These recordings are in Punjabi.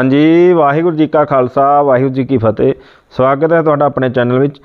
ਹਾਂਜੀ, ਵਾਹਿਗੁਰੂ ਜੀ ਕਾ ਖਾਲਸਾ, ਵਾਹਿਗੁਰੂ ਜੀ ਕੀ ਫਤਿਹ। ਸਵਾਗਤ ਹੈ ਤੁਹਾਡਾ ਆਪਣੇ ਚੈਨਲ ਵਿੱਚ।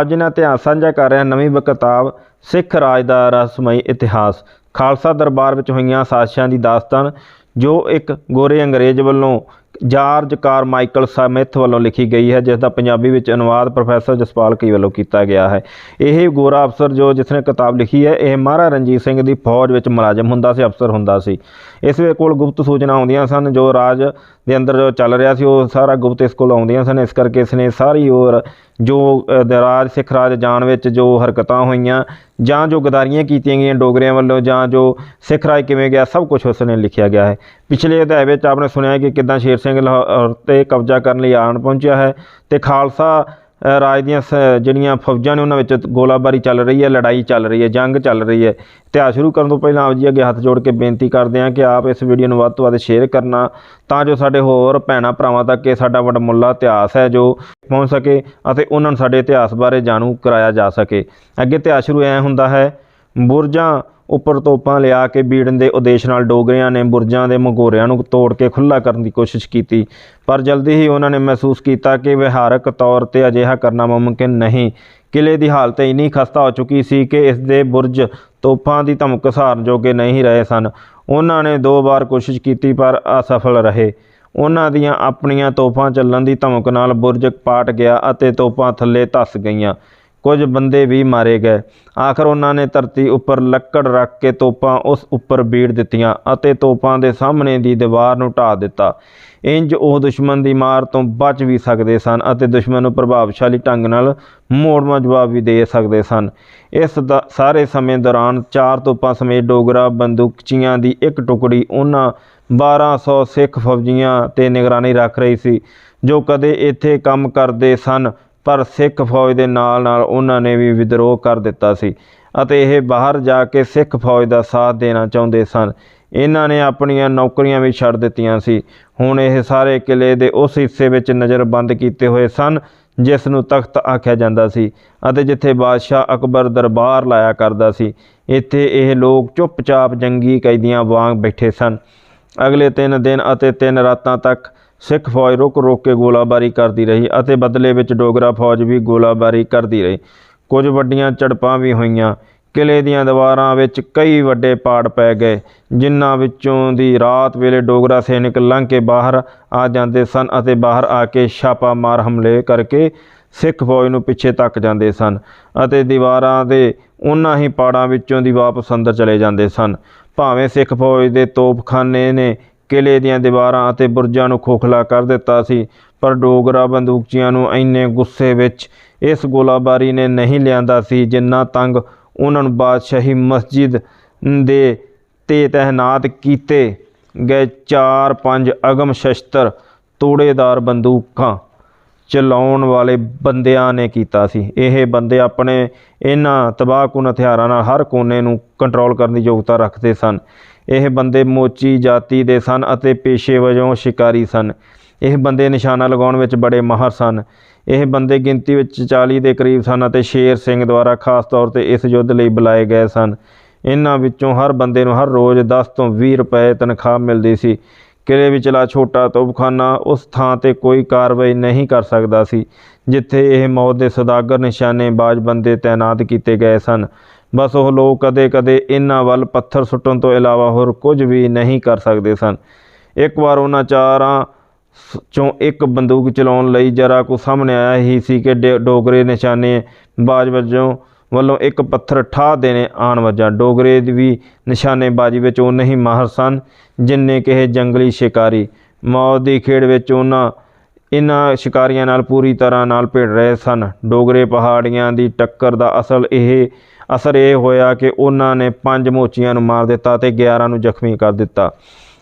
ਅੱਜ ਨਾ ਇਤਿਹਾਸ ਸਾਂਝਾ ਕਰ ਰਿਹਾ ਨਵੀਂ ਬ- ਕਿਤਾਬ ਸਿੱਖ ਰਾਜ ਦਾ ਰਹੱਸਮਈ ਇਤਿਹਾਸ। ਖਾਲਸਾ ਦਰਬਾਰ ਵਿੱਚ ਹੋਈਆਂ ਸਾਜ਼ਿਸ਼ਾਂ ਦੀ ਦਾਸਤਾਨ, ਜੋ ਇੱਕ ਗੋਰੇ ਅੰਗਰੇਜ਼ ਵੱਲੋਂ ਜਾਰਜ ਕਾਰ ਮਾਈਕਲ ਸਮਿਥ ਵੱਲੋਂ ਲਿਖੀ ਗਈ ਹੈ ਜਿਸ ਦਾ ਪੰਜਾਬੀ ਵਿੱਚ ਅਨੁਵਾਦ ਪ੍ਰੋਫੈਸਰ ਜਸਪਾਲ ਕੀ ਵੱਲੋਂ ਕੀਤਾ ਗਿਆ ਹੈ। ਇਹ ਗੋਰਾ ਅਫਸਰ ਜੋ ਜਿਸ ਨੇ ਕਿਤਾਬ ਲਿਖੀ ਹੈ, ਇਹ ਮਹਾਰਾਜਾ ਰਣਜੀਤ ਸਿੰਘ ਦੀ ਫੌਜ ਵਿੱਚ ਮੁਲਾਜ਼ਮ ਹੁੰਦਾ ਸੀ, ਅਫਸਰ ਹੁੰਦਾ ਸੀ। ਇਸ ਵੇ ਕੋਲ ਗੁਪਤ ਸੂਚਨਾ ਆਉਂਦੀਆਂ ਸਨ, ਜੋ ਰਾਜ ਦੇ ਅੰਦਰ ਜੋ ਚੱਲ ਰਿਹਾ ਸੀ ਉਹ ਸਾਰਾ ਗੁਪਤ ਇਸ ਕੋਲ ਆਉਂਦੀਆਂ ਸਨ। ਇਸ ਕਰਕੇ ਇਸ ਨੇ ਸਾਰੀ ਹੋਰ ਜੋ ਅ, ਰਾਜ ਸਿੱਖ ਰਾਜ ਜਾਣ ਵਿੱਚ ਜੋ ਹਰਕਤਾਂ ਹੋਈਆਂ ਜਾਂ ਜੋ ਗਦਾਰੀਆਂ ਕੀਤੀਆਂ ਗਈਆਂ ਡੋਗਰਿਆਂ ਵੱਲੋਂ ਜਾਂ ਜੋ ਸਿੱਖ ਰਾਜ ਕਿਵੇਂ ਗਿਆ ਸਭ ਕੁਝ ਉਸ ਨੇ ਲਿਖਿਆ ਗਿਆ ਹੈ। ਪਿਛਲੇ ਅਧਿਆਇ ਵਿੱਚ ਆਪਨੇ ਸੁਣਿਆ ਕਿ ਕਿੱਦਾਂ ਸ਼ੇਰ ਸਿੰਘ ਲਾਹੌਰ ਤੇ ਕਬਜ਼ਾ ਕਰਨ ਲਈ ਆਣ ਪਹੁੰਚਿਆ ਹੈ ਤੇ ਖਾਲਸਾ ਰਾਜ ਦੀਆਂ ਸ- ਜਿਹੜੀਆਂ ਫੌਜਾਂ ਨੇ ਉਹਨਾਂ ਵਿੱਚ ਗੋਲਾਬਾਰੀ ਚੱਲ ਰਹੀ ਹੈ, ਲੜਾਈ ਚੱਲ ਰਹੀ ਹੈ, ਜੰਗ ਚੱਲ ਰਹੀ ਹੈ। ਇਤਿਹਾਸ ਸ਼ੁਰੂ ਕਰਨ ਤੋਂ ਪਹਿਲਾਂ ਆਪ ਜੀ ਅੱਗੇ ਹੱਥ ਜੋੜ ਕੇ ਬੇਨਤੀ ਕਰਦੇ ਹਾਂ ਕਿ ਆਪ ਇਸ ਵੀਡੀਓ ਨੂੰ ਵੱਧ ਤੋਂ ਵੱਧ ਸ਼ੇਅਰ ਕਰਨਾ, ਤਾਂ ਜੋ ਸਾਡੇ ਹੋਰ ਭੈਣਾਂ ਭਰਾਵਾਂ ਤੱਕ ਇਹ ਸਾਡਾ ਵਡਮੁੱਲਾ ਇਤਿਹਾਸ ਹੈ ਜੋ ਪਹੁੰਚ ਸਕੇ ਅਤੇ ਉਹਨਾਂ ਨੂੰ ਸਾਡੇ ਇਤਿਹਾਸ ਬਾਰੇ ਜਾਣੂ ਕਰਾਇਆ ਜਾ ਸਕੇ। ਅੱਗੇ ਇਤਿਹਾਸ ਸ਼ੁਰੂ ਐ ਹੁੰਦਾ ਹੈ, ਬੁਰਜਾਂ ਉੱਪਰ ਤੋਪਾਂ ਲਿਆ ਕੇ ਬੀੜਨ ਦੇ ਉਦੇਸ਼ ਨਾਲ ਡੋਗਰਿਆਂ ਨੇ ਬੁਰਜਾਂ ਦੇ ਮਗੋਰਿਆਂ ਨੂੰ ਤੋੜ ਕੇ ਖੁੱਲਾ ਕਰਨ ਦੀ ਕੋਸ਼ਿਸ਼ ਕੀਤੀ। ਪਰ ਜਲਦੀ ਹੀ ਉਹਨਾਂ ਨੇ ਮਹਿਸੂਸ ਕੀਤਾ ਕਿ ਵਿਹਾਰਕ ਤੌਰ ਤੇ ਅਜਿਹਾ ਕਰਨਾ ਮੁਮਕਿਨ ਨਹੀਂ। ਕਿਲੇ ਦੀ ਹਾਲਤ ਇੰਨੀ ਖਸਤਾ ਹੋ ਚੁੱਕੀ ਸੀ ਕਿ ਇਸ ਦੇ ਬੁਰਜ ਤੋਪਾਂ ਦੀ ਧਮਕ ਸਹਾਰਨ ਜੋਗੇ ਨਹੀਂ ਰਹੇ ਸਨ। ਉਹਨਾਂ ਨੇ ਦੋ ਵਾਰ ਕੋਸ਼ਿਸ਼ ਕੀਤੀ ਪਰ ਅਸਫਲ ਰਹੇ। ਉਹਨਾਂ ਦੀਆਂ ਆਪਣੀਆਂ ਤੋਪਾਂ ਚੱਲਣ ਦੀ ਧਮਕ ਨਾਲ ਬੁਰਜ ਪਾਟ ਗਿਆ ਅਤੇ ਤੋਪਾਂ ਥੱਲੇ ਧੱਸ ਗਈਆਂ। ਕੁਝ ਬੰਦੇ ਵੀ ਮਾਰੇ ਗਏ। ਆਖਰ ਉਹਨਾਂ ਨੇ ਧਰਤੀ ਉੱਪਰ ਲੱਕੜ ਰੱਖ ਕੇ ਤੋਪਾਂ ਉਸ ਉੱਪਰ ਬੀੜ ਦਿੱਤੀਆਂ ਅਤੇ ਤੋਪਾਂ ਦੇ ਸਾਹਮਣੇ ਦੀ ਦੀਵਾਰ ਨੂੰ ਢਾ ਦਿੱਤਾ। ਇੰਜ ਉਹ ਦੁਸ਼ਮਣ ਦੀ ਮਾਰ ਤੋਂ ਬਚ ਵੀ ਸਕਦੇ ਸਨ ਅਤੇ ਦੁਸ਼ਮਣ ਨੂੰ ਪ੍ਰਭਾਵਸ਼ਾਲੀ ਢੰਗ ਨਾਲ ਮੋੜਵਾਂ ਜਵਾਬ ਵੀ ਦੇ ਸਕਦੇ ਸਨ। ਇਸ ਦਾ, ਸਾਰੇ ਸਮੇਂ ਦੌਰਾਨ ਚਾਰ ਤੋਪਾਂ ਸਮੇਤ ਡੋਗਰਾ ਬੰਦੂਕਚੀਆਂ ਦੀ ਇੱਕ ਟੁਕੜੀ ਉਹਨਾਂ 1200 ਸਿੱਖ ਫੌਜੀਆਂ ਤੇ ਨਿਗਰਾਨੀ ਰੱਖ ਰਹੀ ਸੀ, ਜੋ ਕਦੇ ਇੱਥੇ ਕੰਮ ਕਰਦੇ ਸਨ। ਪਰ ਸਿੱਖ ਫੌਜ ਦੇ ਨਾਲ ਨਾਲ ਉਹਨਾਂ ਨੇ ਵੀ ਵਿਦਰੋਹ ਕਰ ਦਿੱਤਾ ਸੀ ਅਤੇ ਇਹ ਬਾਹਰ ਜਾ ਕੇ ਸਿੱਖ ਫੌਜ ਦਾ ਸਾਥ ਦੇਣਾ ਚਾਹੁੰਦੇ ਸਨ। ਇਹਨਾਂ ਨੇ ਆਪਣੀਆਂ ਨੌਕਰੀਆਂ ਵੀ ਛੱਡ ਦਿੱਤੀਆਂ ਸੀ। ਹੁਣ ਇਹ ਸਾਰੇ ਕਿਲੇ ਦੇ ਉਸ ਹਿੱਸੇ ਵਿੱਚ ਨਜ਼ਰਬੰਦ ਕੀਤੇ ਹੋਏ ਸਨ, ਜਿਸ ਨੂੰ ਤਖਤ ਆਖਿਆ ਜਾਂਦਾ ਸੀ ਅਤੇ ਜਿੱਥੇ ਬਾਦਸ਼ਾਹ ਅਕਬਰ ਦਰਬਾਰ ਲਾਇਆ ਕਰਦਾ ਸੀ, ਇੱਥੇ ਇਹ ਲੋਕ ਚੁੱਪਚਾਪ ਜੰਗੀ ਕੈਦੀਆਂ ਵਾਂਗ ਬੈਠੇ ਸਨ। ਅਗਲੇ 3 ਦਿਨ ਅਤੇ 3 ਰਾਤਾਂ ਤੱਕ ਸਿੱਖ ਫੌਜ ਰੁਕ ਰੁਕ ਕੇ ਗੋਲਾਬਾਰੀ ਕਰਦੀ ਰਹੀ ਅਤੇ ਬਦਲੇ ਵਿੱਚ ਡੋਗਰਾ ਫੌਜ ਵੀ ਗੋਲਾਬਾਰੀ ਕਰਦੀ ਰਹੀ। ਕੁਝ ਵੱਡੀਆਂ ਝੜਪਾਂ ਵੀ ਹੋਈਆਂ। ਕਿਲੇ ਦੀਆਂ ਦੀਵਾਰਾਂ ਵਿੱਚ ਕਈ ਵੱਡੇ ਪਾੜ ਪੈ ਗਏ, ਜਿਨ੍ਹਾਂ ਵਿੱਚੋਂ ਦੀ ਰਾਤ ਵੇਲੇ ਡੋਗਰਾ ਸੈਨਿਕ ਲੰਘ ਕੇ ਬਾਹਰ ਆ ਜਾਂਦੇ ਸਨ ਅਤੇ ਬਾਹਰ ਆ ਕੇ ਛਾਪਾ ਮਾਰ ਹਮਲੇ ਕਰਕੇ ਸਿੱਖ ਫੌਜ ਨੂੰ ਪਿੱਛੇ ਤੱਕ ਜਾਂਦੇ ਸਨ ਅਤੇ ਦੀਵਾਰਾਂ ਦੇ ਉਹਨਾਂ ਹੀ ਪਾੜਾਂ ਵਿੱਚੋਂ ਦੀ ਵਾਪਸ ਅੰਦਰ ਚਲੇ ਜਾਂਦੇ ਸਨ। ਭਾਵੇਂ ਸਿੱਖ ਫੌਜ ਦੇ ਤੋਪਖਾਨੇ ਨੇ ਕਿਲੇ ਦੀਆਂ ਦੀਵਾਰਾਂ ਅਤੇ ਬੁਰਜਾਂ ਨੂੰ ਖੋਖਲਾ ਕਰ ਦਿੱਤਾ ਸੀ, ਪਰ ਡੋਗਰਾ ਬੰਦੂਕਚੀਆਂ ਨੂੰ ਇੰਨੇ ਗੁੱਸੇ ਵਿੱਚ ਇਸ ਗੋਲਾਬਾਰੀ ਨੇ ਨਹੀਂ ਲਿਆਂਦਾ ਸੀ ਜਿੰਨਾ ਤੰਗ ਉਹਨਾਂ ਨੂੰ ਬਾਦਸ਼ਾਹੀ ਮਸਜਿਦ ਦੇ ਤੇ ਤਹਿਨਾਤ ਕੀਤੇ ਗਏ 4-5 ਅਗਮ ਸ਼ਸਤਰ ਤੋੜੇਦਾਰ ਬੰਦੂਕਾਂ ਚਲਾਉਣ ਵਾਲੇ ਬੰਦਿਆਂ ਨੇ ਕੀਤਾ ਸੀ। ਇਹ ਬੰਦੇ ਆਪਣੇ ਇਹਨਾਂ ਤਬਾਹਕੁਨ ਹਥਿਆਰਾਂ ਨਾਲ ਹਰ ਕੋਨੇ ਨੂੰ ਕੰਟਰੋਲ ਕਰਨ ਦੀ ਯੋਗਤਾ ਰੱਖਦੇ ਸਨ। ਇਹ ਬੰਦੇ ਮੋਚੀ ਜਾਤੀ ਦੇ ਸਨ ਅਤੇ ਪੇਸ਼ੇ ਵਜੋਂ ਸ਼ਿਕਾਰੀ ਸਨ। ਇਹ ਬੰਦੇ ਨਿਸ਼ਾਨਾ ਲਗਾਉਣ ਵਿੱਚ ਬੜੇ ਮਾਹਰ ਸਨ। ਇਹ ਬੰਦੇ ਗਿਣਤੀ ਵਿੱਚ 40 ਦੇ ਕਰੀਬ ਸਨ ਅਤੇ ਸ਼ੇਰ ਸਿੰਘ ਦੁਆਰਾ ਖਾਸ ਤੌਰ ਤੇ ਇਸ ਯੁੱਧ ਲਈ ਬੁਲਾਏ ਗਏ ਸਨ। ਇਹਨਾਂ ਵਿੱਚੋਂ ਹਰ ਬੰਦੇ ਨੂੰ ਹਰ ਰੋਜ਼ 10 ਤੋਂ 20 ਰੁਪਏ ਤਨਖਾਹ ਮਿਲਦੀ ਸੀ। ਕਿਲੇ ਵਿਚਲਾ ਛੋਟਾ ਤੋਪਖਾਨਾ ਉਸ ਥਾਂ ਤੇ ਕੋਈ ਕਾਰਵਾਈ ਨਹੀਂ ਕਰ ਸਕਦਾ ਸੀ, ਜਿੱਥੇ ਇਹ ਮੌਤ ਦੇ ਸੌਦਾਗਰ ਨਿਸ਼ਾਨੇਬਾਜ਼ ਬੰਦੇ ਤਾਇਨਾਤ ਕੀਤੇ ਗਏ ਸਨ। ਬਸ ਉਹ ਲੋਕ ਕਦੇ-ਕਦੇ ਇਹਨਾਂ ਵੱਲ ਪੱਥਰ ਸੁੱਟਣ ਤੋਂ ਇਲਾਵਾ ਹੋਰ ਕੁਝ ਵੀ ਨਹੀਂ ਕਰ ਸਕਦੇ ਸਨ। ਇੱਕ ਵਾਰ ਉਹਨਾਂ ਚਾਰਾਂ ਸ- ਚੋਂ ਇੱਕ ਬੰਦੂਕ ਚਲਾਉਣ ਲਈ ਜਰਾ ਕੋ ਸਾਹਮਣੇ ਆਇਆ ਹੀ ਸੀ ਕਿ ਡੇ- ਡੋਗਰੇ ਨਿਸ਼ਾਨੇ ਬਾਜ ਵਜੋਂ ਵੱਲੋਂ ਇੱਕ ਪੱਥਰ ਠਾਹ ਦੇਣੇ ਆਣ ਵੱਜਾ। ਡੋਗਰੇ ਵੀ ਨਿਸ਼ਾਨੇਬਾਜ਼ੀ ਵਿੱਚ ਉਹ ਨਹੀਂ ਮਾਹਰ ਸਨ, ਜਿੰਨੇ ਕਿ ਇਹ ਜੰਗਲੀ ਸ਼ਿਕਾਰੀ। ਮੌਤ ਦੀ ਖੇਡ ਵਿੱਚ ਉਹਨਾਂ ਇਹਨਾਂ ਸ਼ਿਕਾਰੀਆਂ ਨਾਲ ਪੂਰੀ ਤਰ੍ਹਾਂ ਨਾਲ ਭਿੜ ਰਹੇ ਸਨ। ਡੋਗਰੇ ਪਹਾੜੀਆਂ ਦੀ ਟੱਕਰ ਦਾ ਅਸਲ ਇਹ ਅਸਰ ਇਹ ਹੋਇਆ ਕਿ ਉਹਨਾਂ ਨੇ ਪੰਜ ਮੋਚੀਆਂ ਨੂੰ ਮਾਰ ਦਿੱਤਾ ਤੇ 11 ਨੂੰ ਜ਼ਖਮੀ ਕਰ ਦਿੱਤਾ,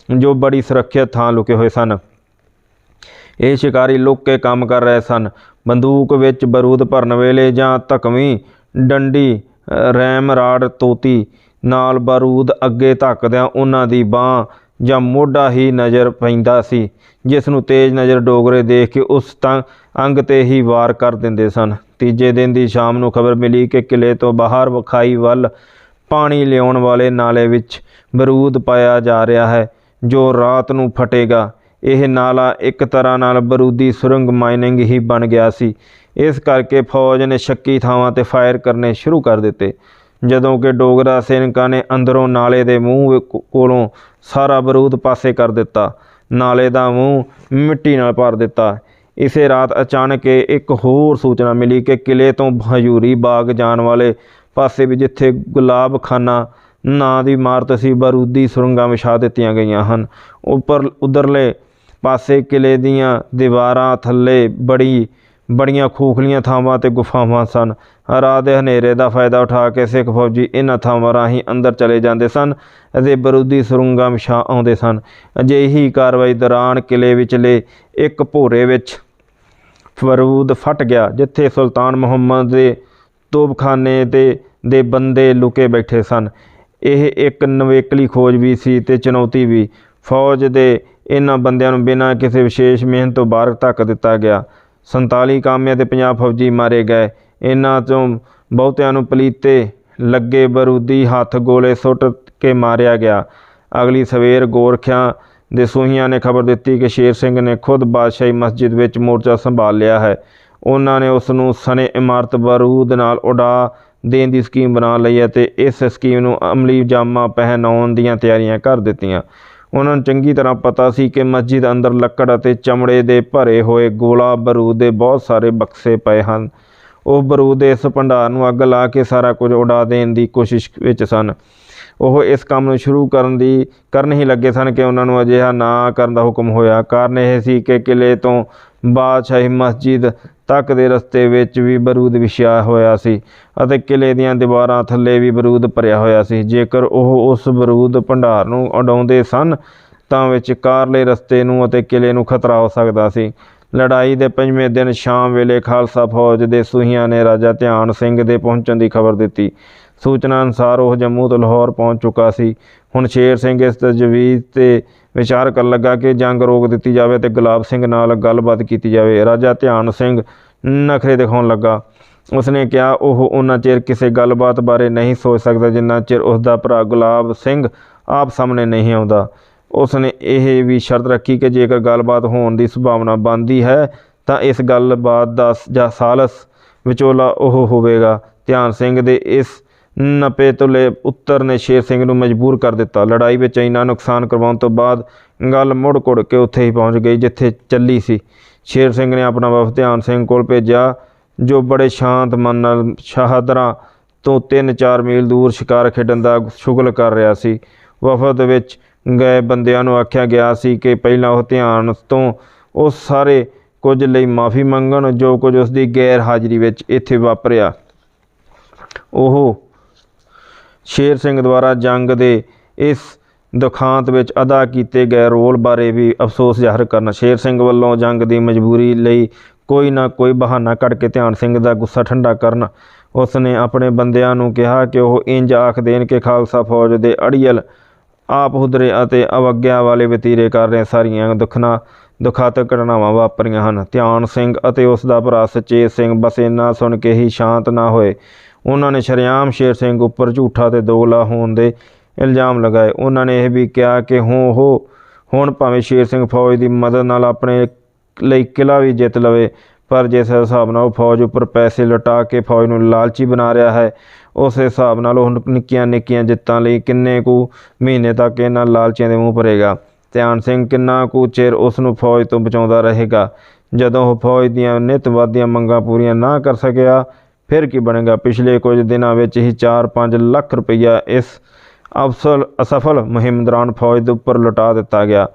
ਜੋ ਬੜੀ ਸੁਰੱਖਿਅਤ ਥਾਂ ਲੁਕੇ ਹੋਏ ਸਨ। ਇਹ ਸ਼ਿਕਾਰੀ ਲੁੱਕ ਕੇ ਕੰਮ ਕਰ ਰਹੇ ਸਨ। ਬੰਦੂਕ ਵਿੱਚ ਬਰੂਦ ਭਰਨ ਵੇਲੇ ਜਾਂ ਧਕਵੀਂ ਡੰਡੀ ਰੈਮ ਰਾੜ ਤੋਤੀ ਨਾਲ ਬਾਰੂਦ ਅੱਗੇ ਧੱਕਦਿਆਂ ਉਹਨਾਂ ਦੀ ਬਾਹ ਜਾਂ ਮੋਢਾ ਹੀ ਨਜ਼ਰ ਪੈਂਦਾ ਸੀ, ਜਿਸ ਨੂੰ ਤੇਜ਼ ਨਜ਼ਰ ਡੋਗਰੇ ਦੇਖ ਕੇ ਉਸ ਤਾਂ ਅੰਗ ਤੇ ਹੀ ਵਾਰ ਕਰ ਦਿੰਦੇ ਸਨ। ਤੀਜੇ ਦਿਨ ਦੀ ਸ਼ਾਮ ਨੂੰ ਖਬਰ ਮਿਲੀ ਕਿ ਕਿਲੇ ਤੋਂ ਬਾਹਰ ਵਿਖਾਈ ਵੱਲ ਪਾਣੀ ਲਿਆਉਣ ਵਾਲੇ ਨਾਲੇ ਵਿੱਚ ਬਰੂਦ ਪਾਇਆ ਜਾ ਰਿਹਾ ਹੈ, ਜੋ ਰਾਤ ਨੂੰ ਫਟੇਗਾ। ਇਹ ਨਾਲਾ ਇੱਕ ਤਰ੍ਹਾਂ ਨਾਲ ਬਰੂਦੀ ਸੁਰੰਗ ਮਾਈਨਿੰਗ ਹੀ ਬਣ ਗਿਆ ਸੀ। ਇਸ ਕਰਕੇ ਫੌਜ ਨੇ ਸ਼ੱਕੀ ਥਾਵਾਂ ਤੇ ਫਾਇਰ ਕਰਨੇ ਸ਼ੁਰੂ ਕਰ ਦਿੱਤੇ। ਜਦੋਂ ਕਿ ਡੋਗਰਾ ਸੈਨਿਕਾਂ ਨੇ ਅੰਦਰੋਂ ਨਾਲੇ ਦੇ ਮੂੰਹ ਕੋਲੋਂ ਸਾਰਾ ਬਰੂਦ ਪਾਸੇ ਕਰ ਦਿੱਤਾ। ਨਾਲੇ ਦਾ ਮੂੰਹ ਮਿੱਟੀ ਨਾਲ ਭਰ ਦਿੱਤਾ। ਇਸੇ ਰਾਤ ਅਚਾਨਕ ਹੀ ਇੱਕ ਹੋਰ ਸੂਚਨਾ ਮਿਲੀ ਕਿ ਕਿਲੇ ਤੋਂ ਹਜੂਰੀ ਬਾਗ ਜਾਣ ਵਾਲੇ ਪਾਸੇ ਵੀ ਜਿੱਥੇ ਗੁਲਾਬਖਾਨਾ ਨਾਂ ਦੀ ਇਮਾਰਤ ਸੀ, ਬਾਰੂਦੀ ਸੁਰੰਗਾਂ ਵਿਛਾ ਦਿੱਤੀਆਂ ਗਈਆਂ ਹਨ। ਉੱਪਰ, ਉਧਰਲੇ ਪਾਸੇ ਕਿਲੇ ਦੀਆਂ ਦੀਵਾਰਾਂ ਥੱਲੇ ਬੜੀ ਬੜੀਆਂ ਖੋਖਲੀਆਂ ਥਾਵਾਂ ਤੇ ਗੁਫਾਵਾਂ ਸਨ। ਰਾਤ ਦੇ ਹਨੇਰੇ ਦਾ ਫਾਇਦਾ ਉਠਾ ਕੇ ਸਿੱਖ ਫੌਜੀ ਇਹਨਾਂ ਥਾਵਾਂ ਰਾਹੀਂ ਅੰਦਰ ਚਲੇ ਜਾਂਦੇ ਸਨ ਅਤੇ ਬਰੂਦੀ ਸੁਰੰਗਾਂ ਵਿਛਾ ਆਉਂਦੇ ਸਨ। ਅਜਿਹੀ ਕਾਰਵਾਈ ਦੌਰਾਨ ਕਿਲੇ ਵਿਚਲੇ ਇੱਕ ਭੋਰੇ ਵਿੱਚ ਫਰੂਦ ਫਟ ਗਿਆ, ਜਿੱਥੇ ਸੁਲਤਾਨ ਮੁਹੰਮਦ ਦੇ ਤੋਪਖਾਨੇ ਤੇ ਦੇ ਬੰਦੇ ਲੁਕੇ ਬੈਠੇ ਸਨ। ਇਹ ਇੱਕ ਨਵੇਕਲੀ ਖੋਜ ਵੀ ਸੀ ਤੇ ਚੁਣੌਤੀ ਵੀ। ਫੌਜ ਦੇ ਇਹਨਾਂ ਬੰਦਿਆਂ ਨੂੰ ਬਿਨਾਂ ਕਿਸੇ ਵਿਸ਼ੇਸ਼ ਮਿਹਨਤ ਤੋਂ ਬਾਹਰ ਧੱਕ ਦਿੱਤਾ ਗਿਆ। 47 ਕਾਮਿਆਂ ਤੇ 50 ਫੌਜੀ ਮਾਰੇ ਗਏ। ਇਹਨਾਂ 'ਚੋਂ ਬਹੁਤਿਆਂ ਨੂੰ ਪਲੀਤੇ ਲੱਗੇ ਬਰੂਦੀ ਹੱਥ ਗੋਲੇ ਸੁੱਟ ਕੇ ਮਾਰਿਆ ਗਿਆ। ਅਗਲੀ ਸਵੇਰ ਗੋਰਖਿਆਂ ਦੇ ਸੂਹੀਆਂ ਨੇ ਖਬਰ ਦਿੱਤੀ ਕਿ ਸ਼ੇਰ ਸਿੰਘ ਨੇ ਖੁਦ ਬਾਦਸ਼ਾਹੀ ਮਸਜਿਦ ਵਿੱਚ ਮੋਰਚਾ ਸੰਭਾਲ ਲਿਆ ਹੈ। ਉਹਨਾਂ ਨੇ ਉਸ ਨੂੰ ਸਨੇ ਇਮਾਰਤ ਬਰੂਦ ਨਾਲ ਉਡਾ ਦੇਣ ਦੀ ਸਕੀਮ ਬਣਾ ਲਈ ਅਤੇ ਇਸ ਸਕੀਮ ਨੂੰ ਅਮਲੀ ਜਾਮਾ ਪਹਿਨਾਉਣ ਦੀਆਂ ਤਿਆਰੀਆਂ ਕਰ ਦਿੱਤੀਆਂ। ਉਹਨਾਂ ਨੂੰ ਚੰਗੀ ਤਰ੍ਹਾਂ ਪਤਾ ਸੀ ਕਿ ਮਸਜਿਦ ਅੰਦਰ ਲੱਕੜ ਅਤੇ ਚਮੜੇ ਦੇ ਭਰੇ ਹੋਏ ਗੋਲਾ ਬਰੂਦ ਦੇ ਬਹੁਤ ਸਾਰੇ ਬਕਸੇ ਪਏ ਹਨ। ਉਹ ਬਰੂਦ ਦੇ ਇਸ ਭੰਡਾਰ ਨੂੰ ਅੱਗ ਲਾ ਕੇ ਸਾਰਾ ਕੁਝ ਉਡਾ ਦੇਣ ਦੀ ਕੋਸ਼ਿਸ਼ ਵਿੱਚ ਸਨ। ਉਹ ਇਸ ਕੰਮ ਨੂੰ ਸ਼ੁਰੂ ਕਰਨ ਦੀ ਕਰਨ ਹੀ ਲੱਗੇ ਸਨ ਕਿ ਉਹਨਾਂ ਨੂੰ ਅਜਿਹਾ ਨਾ ਕਰਨ ਦਾ ਹੁਕਮ ਹੋਇਆ। ਕਾਰਨ ਇਹ ਸੀ ਕਿ ਕਿਲੇ ਤੋਂ ਬਾਦਸ਼ਾਹੀ ਮਸਜਿਦ ਤੱਕ ਦੇ ਰਸਤੇ ਵਿੱਚ ਵੀ ਬਰੂਦ ਵਿਛਿਆ ਹੋਇਆ ਸੀ ਅਤੇ ਕਿਲੇ ਦੀਆਂ ਦੀਵਾਰਾਂ ਥੱਲੇ ਵੀ ਬਰੂਦ ਭਰਿਆ ਹੋਇਆ ਸੀ। ਜੇਕਰ ਉਹ ਉਸ ਬਰੂਦ ਭੰਡਾਰ ਨੂੰ ਉਡਾਉਂਦੇ ਸਨ, ਤਾਂ ਵਿਚਕਾਰਲੇ ਰਸਤੇ ਨੂੰ ਅਤੇ ਕਿਲੇ ਨੂੰ ਖਤਰਾ ਹੋ ਸਕਦਾ ਸੀ। ਲੜਾਈ ਦੇ ਪੰਜਵੇਂ ਦਿਨ ਸ਼ਾਮ ਵੇਲੇ ਖਾਲਸਾ ਫੌਜ ਦੇ ਸੂਹੀਆਂ ਨੇ ਰਾਜਾ ਧਿਆਨ ਸਿੰਘ ਦੇ ਪਹੁੰਚਣ ਦੀ ਖਬਰ ਦਿੱਤੀ। ਸੂਚਨਾ ਅਨੁਸਾਰ ਉਹ ਜੰਮੂ ਤੋਂ ਲਾਹੌਰ ਪਹੁੰਚ ਚੁੱਕਾ ਸੀ। ਹੁਣ ਸ਼ੇਰ ਸਿੰਘ ਇਸ ਤਜਵੀਜ਼ ਤੇ ਵਿਚਾਰ ਕਰਨ ਲੱਗਾ ਕਿ ਜੰਗ ਰੋਕ ਦਿੱਤੀ ਜਾਵੇ ਤੇ ਗੁਲਾਬ ਸਿੰਘ ਨਾਲ ਗੱਲਬਾਤ ਕੀਤੀ ਜਾਵੇ। ਰਾਜਾ ਧਿਆਨ ਸਿੰਘ ਨਖਰੇ ਦਿਖਾਉਣ ਲੱਗਾ। ਉਸਨੇ ਕਿਹਾ, ਉਹ ਉਹਨਾਂ ਚਿਰ ਕਿਸੇ ਗੱਲਬਾਤ ਬਾਰੇ ਨਹੀਂ ਸੋਚ ਸਕਦਾ ਜਿੰਨਾ ਚਿਰ ਉਸ ਦਾ ਭਰਾ ਗੁਲਾਬ ਸਿੰਘ ਆਪ ਸਾਹਮਣੇ ਨਹੀਂ ਆਉਂਦਾ। ਉਸਨੇ ਇਹ ਵੀ ਸ਼ਰਤ ਰੱਖੀ ਕਿ ਜੇਕਰ ਗੱਲਬਾਤ ਹੋਣ ਦੀ ਸੰਭਾਵਨਾ ਬਣਦੀ ਹੈ, ਤਾਂ ਇਸ ਗੱਲਬਾਤ ਦਾ ਜਾਂ ਸਾਲਸ ਵਿਚੋਲਾ ਉਹ ਹੋਵੇਗਾ। ਧਿਆਨ ਸਿੰਘ ਦੇ ਇਸ ਨਪੇ ਤੁਲੇ ਉੱਤਰ ਨੇ ਸ਼ੇਰ ਸਿੰਘ ਨੂੰ ਮਜਬੂਰ ਕਰ ਦਿੱਤਾ। ਲੜਾਈ ਵਿੱਚ ਇੰਨਾ ਨੁਕਸਾਨ ਕਰਵਾਉਣ ਤੋਂ ਬਾਅਦ ਗੱਲ ਮੁੜ ਕੁੜ ਕੇ ਉੱਥੇ ਹੀ ਪਹੁੰਚ ਗਈ, ਜਿੱਥੇ ਚੱਲੀ ਸੀ। ਸ਼ੇਰ ਸਿੰਘ ਨੇ ਆਪਣਾ ਵਫਦ ਧਿਆਨ ਸਿੰਘ ਕੋਲ ਭੇਜਿਆ, ਜੋ ਬੜੇ ਸ਼ਾਂਤ ਮਨ ਨਾਲ ਸ਼ਾਹਦਰਾ ਤੋਂ 3-4 ਮੀਲ ਦੂਰ ਸ਼ਿਕਾਰ ਖੇਡਣ ਦਾ ਸ਼ੁਗਲ ਕਰ ਰਿਹਾ ਸੀ। ਵਫਦ ਵਿੱਚ ਗਏ ਬੰਦਿਆਂ ਨੂੰ ਆਖਿਆ ਗਿਆ ਸੀ ਕਿ ਪਹਿਲਾਂ ਉਹ ਧਿਆਨ ਤੋਂ ਉਹ ਸਾਰੇ ਕੁਝ ਲਈ ਮਾਫੀ ਮੰਗਣ, ਜੋ ਕੁਝ ਉਸ ਦੀ ਗੈਰ ਹਾਜ਼ਰੀ ਵਿੱਚ ਇੱਥੇ ਵਾਪਰਿਆ। ਉਹ ਸ਼ੇਰ ਸਿੰਘ ਦੁਆਰਾ ਜੰਗ ਦੇ ਇਸ ਦੁਖਾਂਤ ਵਿੱਚ ਅਦਾ ਕੀਤੇ ਗਏ ਰੋਲ ਬਾਰੇ ਵੀ ਅਫਸੋਸ ਜ਼ਾਹਰ ਕਰਨਾ। ਸ਼ੇਰ ਸਿੰਘ ਵੱਲੋਂ ਜੰਗ ਦੀ ਮਜਬੂਰੀ ਲਈ ਕੋਈ ਨਾ ਕੋਈ ਬਹਾਨਾ ਕੱਢ ਕੇ ਧਿਆਨ ਸਿੰਘ ਦਾ ਗੁੱਸਾ ਠੰਡਾ ਕਰਨ। ਉਸ ਨੇ ਆਪਣੇ ਬੰਦਿਆਂ ਨੂੰ ਕਿਹਾ ਕਿ ਉਹ ਇੰਜ ਆਖ ਦੇਣ ਕਿ ਖਾਲਸਾ ਫੌਜ ਦੇ ਅੜੀਅਲ ਆਪ ਹੁਦਰੇ ਅਤੇ ਅਵਗਿਆ ਵਾਲੇ ਵਤੀਰੇ ਕਰ ਰਹੇ ਸਾਰੀਆਂ ਦੁੱਖਣਾ ਦੁਖਾਤਕ ਘਟਨਾਵਾਂ ਵਾਪਰੀਆਂ ਹਨ। ਧਿਆਨ ਸਿੰਘ ਅਤੇ ਉਸ ਦਾ ਭਰਾ ਸਚੇਤ ਸਿੰਘ ਬਸ ਇੰਨਾ ਸੁਣ ਕੇ ਹੀ ਸ਼ਾਂਤ ਨਾ ਹੋਏ। ਉਹਨਾਂ ਨੇ ਸ਼ਰੇਆਮ ਸ਼ੇਰ ਸਿੰਘ ਉੱਪਰ ਝੂਠਾ ਤੇ ਦੋਗਲਾ ਹੋਣ ਦੇ ਇਲਜ਼ਾਮ ਲਗਾਏ। ਉਹਨਾਂ ਨੇ ਇਹ ਵੀ ਕਿਹਾ ਕਿ ਹੋਂ ਉਹ ਹੁਣ ਭਾਵੇਂ ਸ਼ੇਰ ਸਿੰਘ ਫੌਜ ਦੀ ਮਦਦ ਨਾਲ ਆਪਣੇ ਲਈ ਕਿਲਾ ਵੀ ਜਿੱਤ ਲਵੇ, ਪਰ ਜਿਸ ਹਿਸਾਬ ਨਾਲ ਉਹ ਫੌਜ ਉੱਪਰ ਪੈਸੇ ਲੁਟਾ ਕੇ ਫੌਜ ਨੂੰ ਲਾਲਚੀ ਬਣਾ ਰਿਹਾ ਹੈ, ਉਸ ਹਿਸਾਬ ਨਾਲ ਉਹ ਨਿੱਕੀਆਂ ਨਿੱਕੀਆਂ ਜਿੱਤਾਂ ਲਈ ਕਿੰਨੇ ਕੁ ਮਹੀਨੇ ਤੱਕ ਇਹਨਾਂ ਲਾਲਚੀਆਂ ਦੇ ਮੂੰਹ ਭਰੇਗਾ। ਧਿਆਨ ਸਿੰਘ, ਕਿੰਨਾ ਕੁ ਚਿਰ ਉਸ ਨੂੰ ਫੌਜ ਤੋਂ ਬਚਾਉਂਦਾ ਰਹੇਗਾ? ਜਦੋਂ ਉਹ ਫੌਜ ਦੀਆਂ ਨਿੱਤਵਾਦੀਆਂ ਮੰਗਾਂ ਪੂਰੀਆਂ ਨਾ ਕਰ ਸਕਿਆ ਫਿਰ ਕੀ ਬਣੇਗਾ? ਪਿਛਲੇ ਕੁਝ ਦਿਨਾਂ ਵਿੱਚ ਹੀ 4-5 ਲੱਖ ਰੁਪਈਆ ਇਸ ਅਫਸਲ, ਅਸਫਲ ਮੁਹਿੰਮ ਦੌਰਾਨ ਫੌਜ ਦੇ ਉੱਪਰ ਲੁਟਾ ਦਿੱਤਾ ਗਿਆ।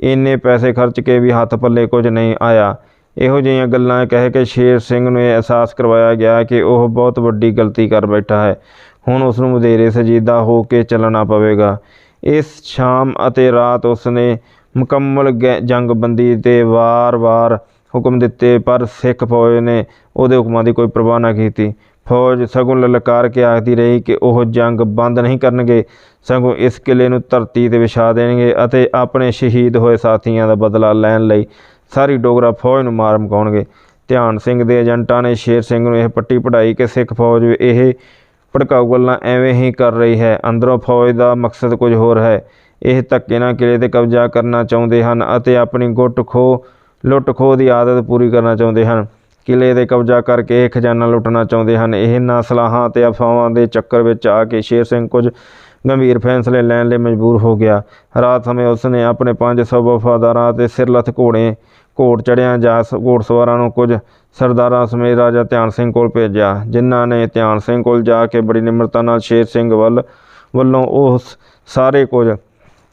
ਇੰਨੇ ਪੈਸੇ ਖਰਚ ਕੇ ਵੀ ਹੱਥ ਪੱਲੇ ਕੁਝ ਨਹੀਂ ਆਇਆ। ਇਹੋ ਜਿਹੀਆਂ ਗੱਲਾਂ ਕਹਿ ਕੇ ਸ਼ੇਰ ਸਿੰਘ ਨੂੰ ਇਹ ਅਹਿਸਾਸ ਕਰਵਾਇਆ ਗਿਆ ਕਿ ਉਹ ਬਹੁਤ ਵੱਡੀ ਗਲਤੀ ਕਰ ਬੈਠਾ ਹੈ। ਹੁਣ ਉਸ ਨੂੰ ਵਧੇਰੇ ਸਜੀਦਾ ਹੋ ਕੇ ਚੱਲਣਾ ਪਵੇਗਾ। ਇਸ ਸ਼ਾਮ ਅਤੇ ਰਾਤ ਉਸ ਨੇ ਮੁਕੰਮਲ ਗੈ- ਜੰਗਬੰਦੀ ਤੇ ਵਾਰ-ਵਾਰ ਹੁਕਮ ਦਿੱਤੇ, ਪਰ ਸਿੱਖ ਫੌਜ ਨੇ ਉਹਦੇ ਹੁਕਮਾਂ ਦੀ ਕੋਈ ਪਰਵਾਹ ਨਾ ਕੀਤੀ। ਫੌਜ ਸਗੋਂ ਲਲਕਾਰ ਕੇ ਆਖਦੀ ਰਹੀ ਕਿ ਉਹ ਜੰਗ ਬੰਦ ਨਹੀਂ ਕਰਨਗੇ, ਸਗੋਂ ਇਸ ਕਿਲੇ ਨੂੰ ਧਰਤੀ ਤੇ ਵਿਛਾ ਦੇਣਗੇ ਅਤੇ ਆਪਣੇ ਸ਼ਹੀਦ ਹੋਏ ਸਾਥੀਆਂ ਦਾ ਬਦਲਾ ਲੈਣ ਲਈ ਸਾਰੀ ਡੋਗਰਾ ਫੌਜ ਨੂੰ ਮਾਰ ਮਕਾਉਣਗੇ। ਧਿਆਨ ਸਿੰਘ ਦੇ ਏਜੰਟਾਂ ਨੇ ਸ਼ੇਰ ਸਿੰਘ ਨੂੰ ਇਹ ਪੱਟੀ ਪੜਾਈ ਕਿ ਸਿੱਖ ਫੌਜ ਇਹ ਭੜਕਾਊ ਗੱਲਾਂ ਐਵੇਂ ਹੀ ਕਰ ਰਹੀ ਹੈ। ਅੰਦਰੋਂ ਫੌਜ ਦਾ ਮਕਸਦ ਕੁਝ ਹੋਰ ਹੈ। ਇਹ ਧੱਕੇ ਨਾਲ ਕਿਲੇ ਤੇ ਕਬਜ਼ਾ ਕਰਨਾ ਚਾਹੁੰਦੇ ਹਨ ਅਤੇ ਆਪਣੀ ਗੁੱਟ ਖੋ ਲੁੱਟ ਖੋਹ ਦੀ ਆਦਤ ਪੂਰੀ ਕਰਨਾ ਚਾਹੁੰਦੇ ਹਨ। ਕਿਲੇ ਦੇ ਕਬਜ਼ਾ ਕਰਕੇ ਇਹ ਖਜ਼ਾਨਾ ਲੁੱਟਣਾ ਚਾਹੁੰਦੇ ਹਨ। ਇਹਨਾਂ ਸਲਾਹਾਂ ਅਤੇ ਅਫਵਾਹਾਂ ਦੇ ਚੱਕਰ ਵਿੱਚ ਆ ਕੇ ਸ਼ੇਰ ਸਿੰਘ ਕੁਝ ਗੰਭੀਰ ਫੈਸਲੇ ਲੈਣ ਲਈ ਮਜਬੂਰ ਹੋ ਗਿਆ। ਰਾਤ ਸਮੇਂ ਉਸਨੇ ਆਪਣੇ 500 ਵਫਾਦਾਰਾਂ ਅਤੇ ਸਿਰਲੱਥ ਘੋੜੇ, ਘੋੜ ਚੜਿਆਂ ਜਾਂ ਸ- ਘੋੜਸਵਾਰਾਂ ਨੂੰ ਕੁਝ ਸਰਦਾਰਾਂ ਸਮੇਤ ਰਾਜਾ ਧਿਆਨ ਸਿੰਘ ਕੋਲ ਭੇਜਿਆ, ਜਿਨ੍ਹਾਂ ਨੇ ਧਿਆਨ ਸਿੰਘ ਕੋਲ ਜਾ ਕੇ ਬੜੀ ਨਿਮਰਤਾ ਨਾਲ ਸ਼ੇਰ ਸਿੰਘ ਵੱਲ, ਵੱਲੋਂ ਉਹ ਸਾਰੇ ਕੁਝ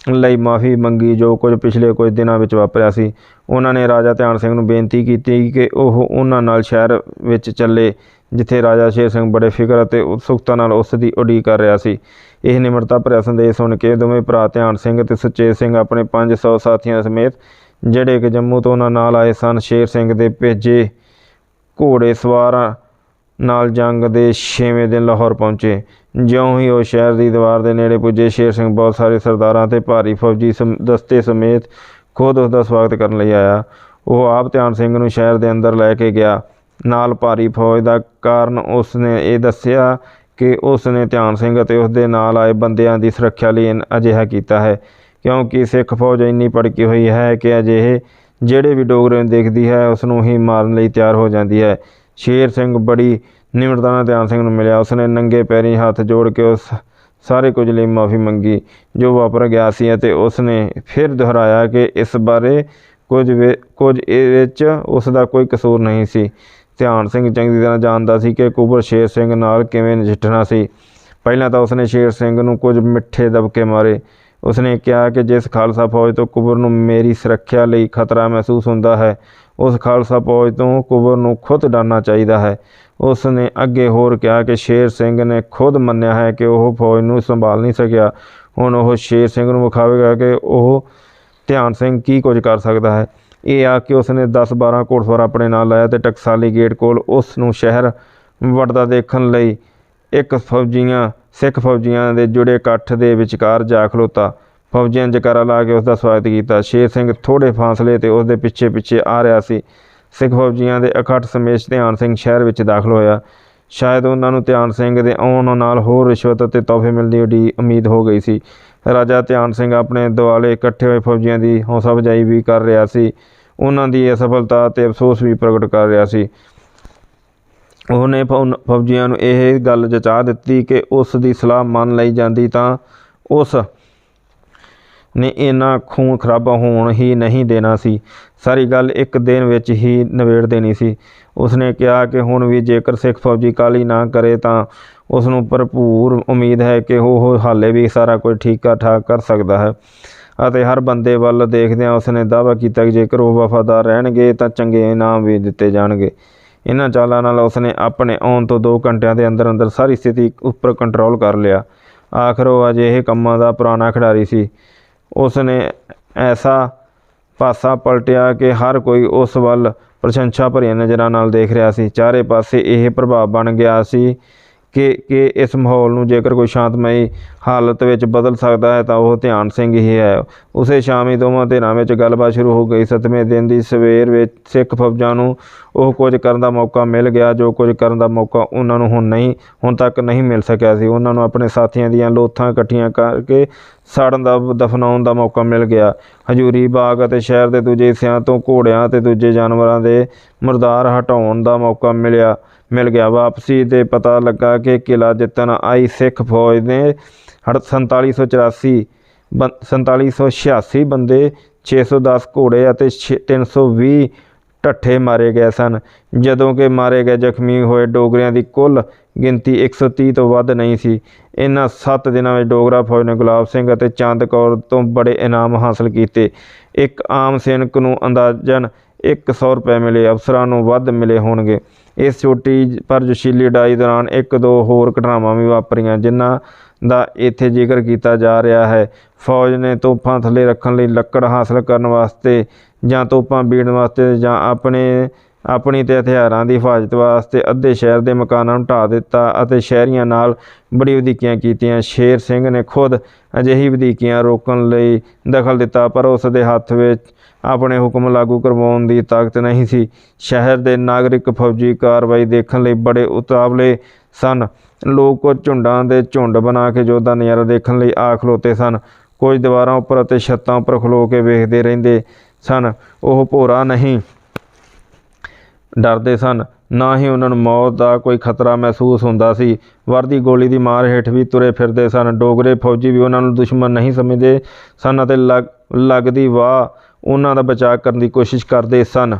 ਲਈ ਮਾਫੀ ਮੰਗੀ ਜੋ ਕੁਝ ਪਿਛਲੇ ਕੁਝ ਦਿਨਾਂ ਵਿੱਚ ਵਾਪਰਿਆ ਸੀ। ਉਹਨਾਂ ਨੇ ਰਾਜਾ ਧਿਆਨ ਸਿੰਘ ਨੂੰ ਬੇਨਤੀ ਕੀਤੀ ਕਿ ਉਹ ਉਹਨਾਂ ਨਾਲ ਸ਼ਹਿਰ ਵਿੱਚ ਚੱਲੇ, ਜਿੱਥੇ ਰਾਜਾ ਸ਼ੇਰ ਸਿੰਘ ਬੜੇ ਫਿਕਰ ਅਤੇ ਉਤਸੁਕਤਾ ਨਾਲ ਉਸ ਦੀ ਉਡੀਕ ਕਰ ਰਿਹਾ ਸੀ। ਇਹ ਨਿਮਰਤਾ ਭਰਿਆ ਸੰਦੇਸ਼ ਸੁਣ ਕੇ ਦੋਵੇਂ ਭਰਾ ਧਿਆਨ ਸਿੰਘ ਅਤੇ ਸੁਚੇਤ ਸਿੰਘ ਆਪਣੇ 500 ਸਾਥੀਆਂ ਸਮੇਤ, ਜਿਹੜੇ ਕਿ ਜੰਮੂ ਤੋਂ ਉਹਨਾਂ ਨਾਲ ਆਏ ਸਨ, ਸ਼ੇਰ ਸਿੰਘ ਦੇ ਭੇਜੇ ਘੋੜੇ ਸਵਾਰਾਂ ਨਾਲ ਜੰਗ ਦੇ 6ਵੇਂ ਦਿਨ ਲਾਹੌਰ ਪਹੁੰਚੇ। ਜਿਉਂ ਹੀ ਉਹ ਸ਼ਹਿਰ ਦੀ ਦੀਵਾਰ ਦੇ ਨੇੜੇ ਪੁੱਜੇ, ਸ਼ੇਰ ਸਿੰਘ ਬਹੁਤ ਸਾਰੇ ਸਰਦਾਰਾਂ ਤੇ ਭਾਰੀ ਫੌਜੀ ਸਮ- ਦਸਤੇ ਸਮੇਤ ਖੁਦ ਉਸ ਦਾ ਸਵਾਗਤ ਕਰਨ ਲਈ ਆਇਆ। ਉਹ ਆਪ ਧਿਆਨ ਸਿੰਘ ਨੂੰ ਸ਼ਹਿਰ ਦੇ ਅੰਦਰ ਲੈ ਕੇ ਗਿਆ। ਨਾਲ ਭਾਰੀ ਫੌਜ ਦਾ ਕਾਰਨ ਉਸ ਨੇ ਇਹ ਦੱਸਿਆ ਕਿ ਉਸ ਨੇ ਧਿਆਨ ਸਿੰਘ ਅਤੇ ਉਸ ਦੇ ਨਾਲ ਆਏ ਬੰਦਿਆਂ ਦੀ ਸੁਰੱਖਿਆ ਲਈ ਇਨ- ਅਜਿਹਾ ਕੀਤਾ ਹੈ। ਕਿਉਂਕਿ ਸਿੱਖ ਫੌਜ ਇੰਨੀ ਭੜਕੀ ਹੋਈ ਹੈ ਕਿ ਅਜਿਹੇ ਜਿਹੜੇ ਵੀ ਡੋਗਰੇ ਨੂੰ ਦੇਖਦੀ ਹੈ ਉਸ ਨੂੰ ਹੀ ਮਾਰਨ ਲਈ ਤਿਆਰ ਹੋ ਜਾਂਦੀ ਹੈ। ਸ਼ੇਰ ਸਿੰਘ ਬੜੀ ਨਿਮਰਤਾ ਨਾਲ ਧਿਆਨ ਸਿੰਘ ਨੂੰ ਮਿਲਿਆ। ਉਸਨੇ ਨੰਗੇ ਪੈਰੀ ਹੱਥ ਜੋੜ ਕੇ ਉਸ ਸਾਰੇ ਕੁਝ ਲਈ ਮਾਫੀ ਮੰਗੀ, ਜੋ ਵਾਪਰ ਗਿਆ ਸੀ ਅਤੇ ਉਸਨੇ ਫਿਰ ਦੁਹਰਾਇਆ ਕਿ ਇਸ ਬਾਰੇ ਕੁਝ ਵੇ- ਕੁਝ ਇਹ ਵਿੱਚ ਉਸ ਦਾ ਕੋਈ ਕਸੂਰ ਨਹੀਂ ਸੀ। ਧਿਆਨ ਸਿੰਘ ਚੰਗੀ ਤਰ੍ਹਾਂ ਜਾਣਦਾ ਸੀ ਕਿ ਕੁਬਰ ਸ਼ੇਰ ਸਿੰਘ ਨਾਲ ਕਿਵੇਂ ਨਜਿੱਠਣਾ ਸੀ। ਪਹਿਲਾਂ ਤਾਂ ਉਸਨੇ ਸ਼ੇਰ ਸਿੰਘ ਨੂੰ ਕੁਝ ਮਿੱਠੇ ਦਬਕੇ ਮਾਰੇ। ਉਸਨੇ ਕਿਹਾ ਕਿ ਜਿਸ ਖਾਲਸਾ ਫੌਜ ਤੋਂ ਕੁਬਰ ਨੂੰ ਮੇਰੀ ਸੁਰੱਖਿਆ ਲਈ ਖਤਰਾ ਮਹਿਸੂਸ ਹੁੰਦਾ ਹੈ, ਉਸ ਖਾਲਸਾ ਫੌਜ ਤੋਂ ਕੁਬਰ ਨੂੰ ਖੁਦ ਡਰਨਾ ਚਾਹੀਦਾ ਹੈ। ਉਸ ਨੇ ਅੱਗੇ ਹੋਰ ਕਿਹਾ ਕਿ ਸ਼ੇਰ ਸਿੰਘ ਨੇ ਖੁਦ ਮੰਨਿਆ ਹੈ ਕਿ ਉਹ ਫੌਜ ਨੂੰ ਸੰਭਾਲ ਨਹੀਂ ਸਕਿਆ। ਹੁਣ ਉਹ ਸ਼ੇਰ ਸਿੰਘ ਨੂੰ ਵਿਖਾਵੇਗਾ ਕਿ ਉਹ ਧਿਆਨ ਸਿੰਘ ਕੀ ਕੁਝ ਕਰ ਸਕਦਾ ਹੈ। ਇਹ ਆ ਕਿ ਉਸਨੇ 10-12 ਘੋੜਸਵਾਰ ਆਪਣੇ ਨਾਲ ਲਾਇਆ ਤੇ ਟਕਸਾਲੀ ਗੇਟ ਕੋਲ ਉਸ ਨੂੰ ਸ਼ਹਿਰ ਵੜਦਾ ਦੇਖਣ ਲਈ ਇੱਕ ਫੌਜੀਆਂ, ਸਿੱਖ ਫੌਜੀਆਂ ਦੇ ਜੁੜੇ ਇਕੱਠ ਦੇ ਵਿਚਕਾਰ ਜਾ ਖਲੋਤਾ। ਫੌਜੀਆਂ ਜਕਾਰਾ ਲਾ ਕੇ ਉਸ ਦਾ ਸਵਾਗਤ ਕੀਤਾ। ਸ਼ੇਰ ਸਿੰਘ ਥੋੜੇ ਫਾਸਲੇ ਤੇ ਉਸ ਦੇ ਪਿੱਛੇ ਪਿੱਛੇ ਆ ਰਿਹਾ ਸੀ। ਸਿੱਖ ਫੌਜੀਆਂ ਦੇ ਇਕੱਠ ਸਮੇਤ ਧਿਆਨ ਸਿੰਘ ਸ਼ਹਿਰ ਵਿੱਚ ਦਾਖਲ ਹੋਇਆ। ਸ਼ਾਇਦ ਉਹਨਾਂ ਨੂੰ ਧਿਆਨ ਸਿੰਘ ਦੇ ਆਉਣ ਨਾਲ ਹੋਰ ਰਿਸ਼ਵਤ ਅਤੇ ਤੋਹਫੇ ਮਿਲਣ ਦੀ ਉਮੀਦ ਹੋ ਗਈ ਸੀ। ਰਾਜਾ ਧਿਆਨ ਸਿੰਘ ਆਪਣੇ ਦੁਆਲੇ ਇਕੱਠੇ ਹੋਏ ਫੌਜੀਆਂ ਦੀ ਹੌਸਲਾ ਅਫਜ਼ਾਈ ਵੀ ਕਰ ਰਿਹਾ ਸੀ। ਉਹਨਾਂ ਦੀ ਅਸਫਲਤਾ ਤੇ ਅਫਸੋਸ ਵੀ ਪ੍ਰਗਟ ਕਰ ਰਿਹਾ ਸੀ। ਉਹਨੇ ਫੌ- ਫੌਜੀਆਂ ਨੂੰ ਇਹ ਗੱਲ ਜਚਾ ਦਿੱਤੀ ਕਿ ਉਸ ਦੀ ਸਲਾਹ ਮੰਨ ਲਈ ਜਾਂਦੀ ਤਾਂ ਉਸ ਨੇ ਇਹਨਾਂ ਖੂਨ ਖਰਾਬਾ ਹੋਣ ਹੀ ਨਹੀਂ ਦੇਣਾ ਸੀ। ਸਾਰੀ ਗੱਲ ਇੱਕ ਦਿਨ ਵਿੱਚ ਹੀ ਨਿਬੇੜ ਦੇਣੀ ਸੀ। ਉਸਨੇ ਕਿਹਾ ਕਿ ਹੁਣ ਵੀ ਜੇਕਰ ਸਿੱਖ ਫੌਜੀ ਕਾਲੀ ਨਾ ਕਰੇ ਤਾਂ ਉਸ ਨੂੰ ਭਰਪੂਰ ਉਮੀਦ ਹੈ ਕਿ ਉਹ ਹਾਲੇ ਵੀ ਸਾਰਾ ਕੁਝ ਠੀਕ ਠਾਕ ਕਰ ਸਕਦਾ ਹੈ ਅਤੇ ਹਰ ਬੰਦੇ ਵੱਲ ਦੇਖਦਿਆਂ ਉਸਨੇ ਦਾਅਵਾ ਕੀਤਾ ਕਿ ਜੇਕਰ ਉਹ ਵਫਾਦਾਰ ਰਹਿਣਗੇ ਤਾਂ ਚੰਗੇ ਇਨਾਮ ਵੀ ਦਿੱਤੇ ਜਾਣਗੇ। ਇਹਨਾਂ ਚਾਲਾਂ ਨਾਲ ਉਸਨੇ ਆਪਣੇ ਆਉਣ ਤੋਂ 2 ਘੰਟਿਆਂ ਦੇ ਅੰਦਰ ਅੰਦਰ ਸਾਰੀ ਸਥਿਤੀ ਉੱਪਰ ਕੰਟਰੋਲ ਕਰ ਲਿਆ। ਆਖਰ ਉਹ ਅਜਿਹੇ ਕੰਮਾਂ ਦਾ ਪੁਰਾਣਾ ਖਿਡਾਰੀ ਸੀ। ਉਸ ਨੇ ਐਸਾ ਪਾਸਾ ਪਲਟਿਆ ਕਿ ਹਰ ਕੋਈ ਉਸ ਵੱਲ ਪ੍ਰਸ਼ੰਸਾ ਭਰੀਆਂ ਨਜ਼ਰਾਂ ਨਾਲ ਦੇਖ ਰਿਹਾ ਸੀ। ਚਾਰੇ ਪਾਸੇ ਇਹ ਪ੍ਰਭਾਵ ਬਣ ਗਿਆ ਸੀ ਕਿ ਕਿ ਇਸ ਮਾਹੌਲ ਨੂੰ ਜੇਕਰ ਕੋਈ ਸ਼ਾਂਤਮਈ ਹਾਲਤ ਵਿੱਚ ਬਦਲ ਸਕਦਾ ਹੈ ਤਾਂ ਉਹ ਧਿਆਨ ਸਿੰਘ ਹੀ ਹੈ। ਉਸੇ ਸ਼ਾਮੀ ਦੋਵਾਂ ਧਿਰਾਂ ਵਿੱਚ ਗੱਲਬਾਤ ਸ਼ੁਰੂ ਹੋ ਗਈ। ਸੱਤਵੇਂ ਦਿਨ ਦੀ ਸਵੇਰ ਵਿੱਚ ਸਿੱਖ ਫੌਜਾਂ ਨੂੰ ਉਹ ਕੁਝ ਕਰਨ ਦਾ ਮੌਕਾ ਮਿਲ ਗਿਆ, ਜੋ ਕੁਝ ਕਰਨ ਦਾ ਮੌਕਾ ਉਹਨਾਂ ਨੂੰ ਹੁਣ ਨਹੀਂ, ਹੁਣ ਤੱਕ ਨਹੀਂ ਮਿਲ ਸਕਿਆ ਸੀ। ਉਹਨਾਂ ਨੂੰ ਆਪਣੇ ਸਾਥੀਆਂ ਦੀਆਂ ਲੋਥਾਂ ਇਕੱਠੀਆਂ ਕਰਕੇ ਸਾੜਨ ਦਾ, ਦਫਨਾਉਣ ਦਾ ਮੌਕਾ ਮਿਲ ਗਿਆ। ਹਜੂਰੀ ਬਾਗ ਅਤੇ ਸ਼ਹਿਰ ਦੇ ਦੂਜੇ ਹਿੱਸਿਆਂ ਤੋਂ ਘੋੜਿਆਂ ਅਤੇ ਦੂਜੇ ਜਾਨਵਰਾਂ ਦੇ ਮੁਰਦਾਰ ਹਟਾਉਣ ਦਾ ਮੌਕਾ ਮਿਲਿਆ। ਮਿਲ ਗਿਆ। ਵਾਪਸੀ ਤੇ ਪਤਾ ਲੱਗਾ ਕਿ ਕਿਲਾ ਜਿੱਤਣ ਆਈ ਸਿੱਖ ਫੌਜ ਨੇ ਹੜ 4784 ਬੰ- 4786 ਬੰਦੇ 610 ਘੋੜੇ ਅਤੇ ਛੇ- 320 ਢੱਠੇ ਮਾਰੇ ਗਏ ਸਨ। ਜਦੋਂ ਕਿ ਮਾਰੇ ਗਏ ਜ਼ਖਮੀ ਹੋਏ ਡੋਗਰਿਆਂ ਦੀ ਕੁੱਲ ਗਿਣਤੀ 130 ਤੋਂ ਵੱਧ ਨਹੀਂ ਸੀ। ਇਹਨਾਂ 7 ਦਿਨਾਂ ਵਿੱਚ ਡੋਗਰਾ ਫੌਜ ਨੇ ਗੁਲਾਬ ਸਿੰਘ ਅਤੇ ਚੰਦ ਕੌਰ ਤੋਂ ਬੜੇ ਇਨਾਮ ਹਾਸਲ ਕੀਤੇ। ਇੱਕ ਆਮ ਸੈਨਿਕ ਨੂੰ ਅੰਦਾਜ਼ਨ 100 ਰੁਪਏ ਮਿਲੇ, ਅਫਸਰਾਂ ਨੂੰ ਵੱਧ ਮਿਲੇ ਹੋਣਗੇ। ਇਸ ਛੋਟੀ ਪਰ ਜੋਸ਼ੀਲੀ ਲੜਾਈ ਦੌਰਾਨ ਇੱਕ ਦੋ ਹੋਰ ਘਟਨਾਵਾਂ ਵੀ ਵਾਪਰੀਆਂ, ਜਿਨ੍ਹਾਂ ਦਾ ਇੱਥੇ ਜ਼ਿਕਰ ਕੀਤਾ ਜਾ ਰਿਹਾ ਹੈ। ਫੌਜ ਨੇ ਤੋਪਾਂ ਥੱਲੇ ਰੱਖਣ ਲਈ ਲੱਕੜ ਹਾਸਲ ਕਰਨ ਵਾਸਤੇ ਜਾਂ ਤੋਪਾਂ ਬੀੜਨ ਵਾਸਤੇ ਜਾਂ ਆਪਣੇ ਆਪਣੀ ਤੇ ਹਥਿਆਰਾਂ ਦੀ ਹਿਫਾਜ਼ਤ ਵਾਸਤੇ ਅੱਧੇ ਸ਼ਹਿਰ ਦੇ ਮਕਾਨਾਂ ਨੂੰ ਢਾਹ ਦਿੱਤਾ ਅਤੇ ਸ਼ਹਿਰੀਆਂ ਨਾਲ ਬੜੀ ਵਧੀਕੀਆਂ ਕੀਤੀਆਂ। ਸ਼ੇਰ ਸਿੰਘ ਨੇ ਖੁਦ ਅਜਿਹੀ ਵਧੀਕੀਆਂ ਰੋਕਣ ਲਈ ਦਖਲ ਦਿੱਤਾ, ਪਰ ਉਸ ਦੇ ਹੱਥ ਵਿੱਚ ਆਪਣੇ ਹੁਕਮ ਲਾਗੂ ਕਰਵਾਉਣ ਦੀ ਤਾਕਤ ਨਹੀਂ ਸੀ। ਸ਼ਹਿਰ ਦੇ ਨਾਗਰਿਕ ਫੌਜੀ ਕਾਰਵਾਈ ਦੇਖਣ ਲਈ ਬੜੇ ਉਤਾਵਲੇ ਸਨ। ਲੋਕ ਕੁਝ ਝੁੰਡਾਂ ਦੇ ਝੁੰਡ ਬਣਾ ਕੇ ਯੋਧਾ ਨਜ਼ਾਰਾ ਦੇਖਣ ਲਈ ਆ ਖਲੋਤੇ ਸਨ। ਕੁਝ ਦੀਵਾਰਾਂ ਉੱਪਰ ਅਤੇ ਛੱਤਾਂ ਉੱਪਰ ਖਲੋ ਕੇ ਵੇਖਦੇ ਰਹਿੰਦੇ ਸਨ। ਉਹ ਭੋਰਾ ਨਹੀਂ ਡਰਦੇ ਸਨ। ਨਾ ਹੀ ਉਹਨਾਂ ਨੂੰ ਮੌਤ ਦਾ ਕੋਈ ਖਤਰਾ ਮਹਿਸੂਸ ਹੁੰਦਾ ਸੀ। ਵਰਦੀ ਗੋਲੀ ਦੀ ਮਾਰ ਹੇਠ ਵੀ ਤੁਰੇ ਫਿਰਦੇ ਸਨ। ਡੋਗਰੇ ਫੌਜੀ ਵੀ ਉਹਨਾਂ ਨੂੰ ਦੁਸ਼ਮਣ ਨਹੀਂ ਸਮਝਦੇ ਸਨ ਅਤੇ ਲੱਗ, ਲੱਗਦੀ ਵਾਹ ਉਹਨਾਂ ਦਾ ਬਚਾਅ ਕਰਨ ਦੀ ਕੋਸ਼ਿਸ਼ ਕਰਦੇ ਸਨ।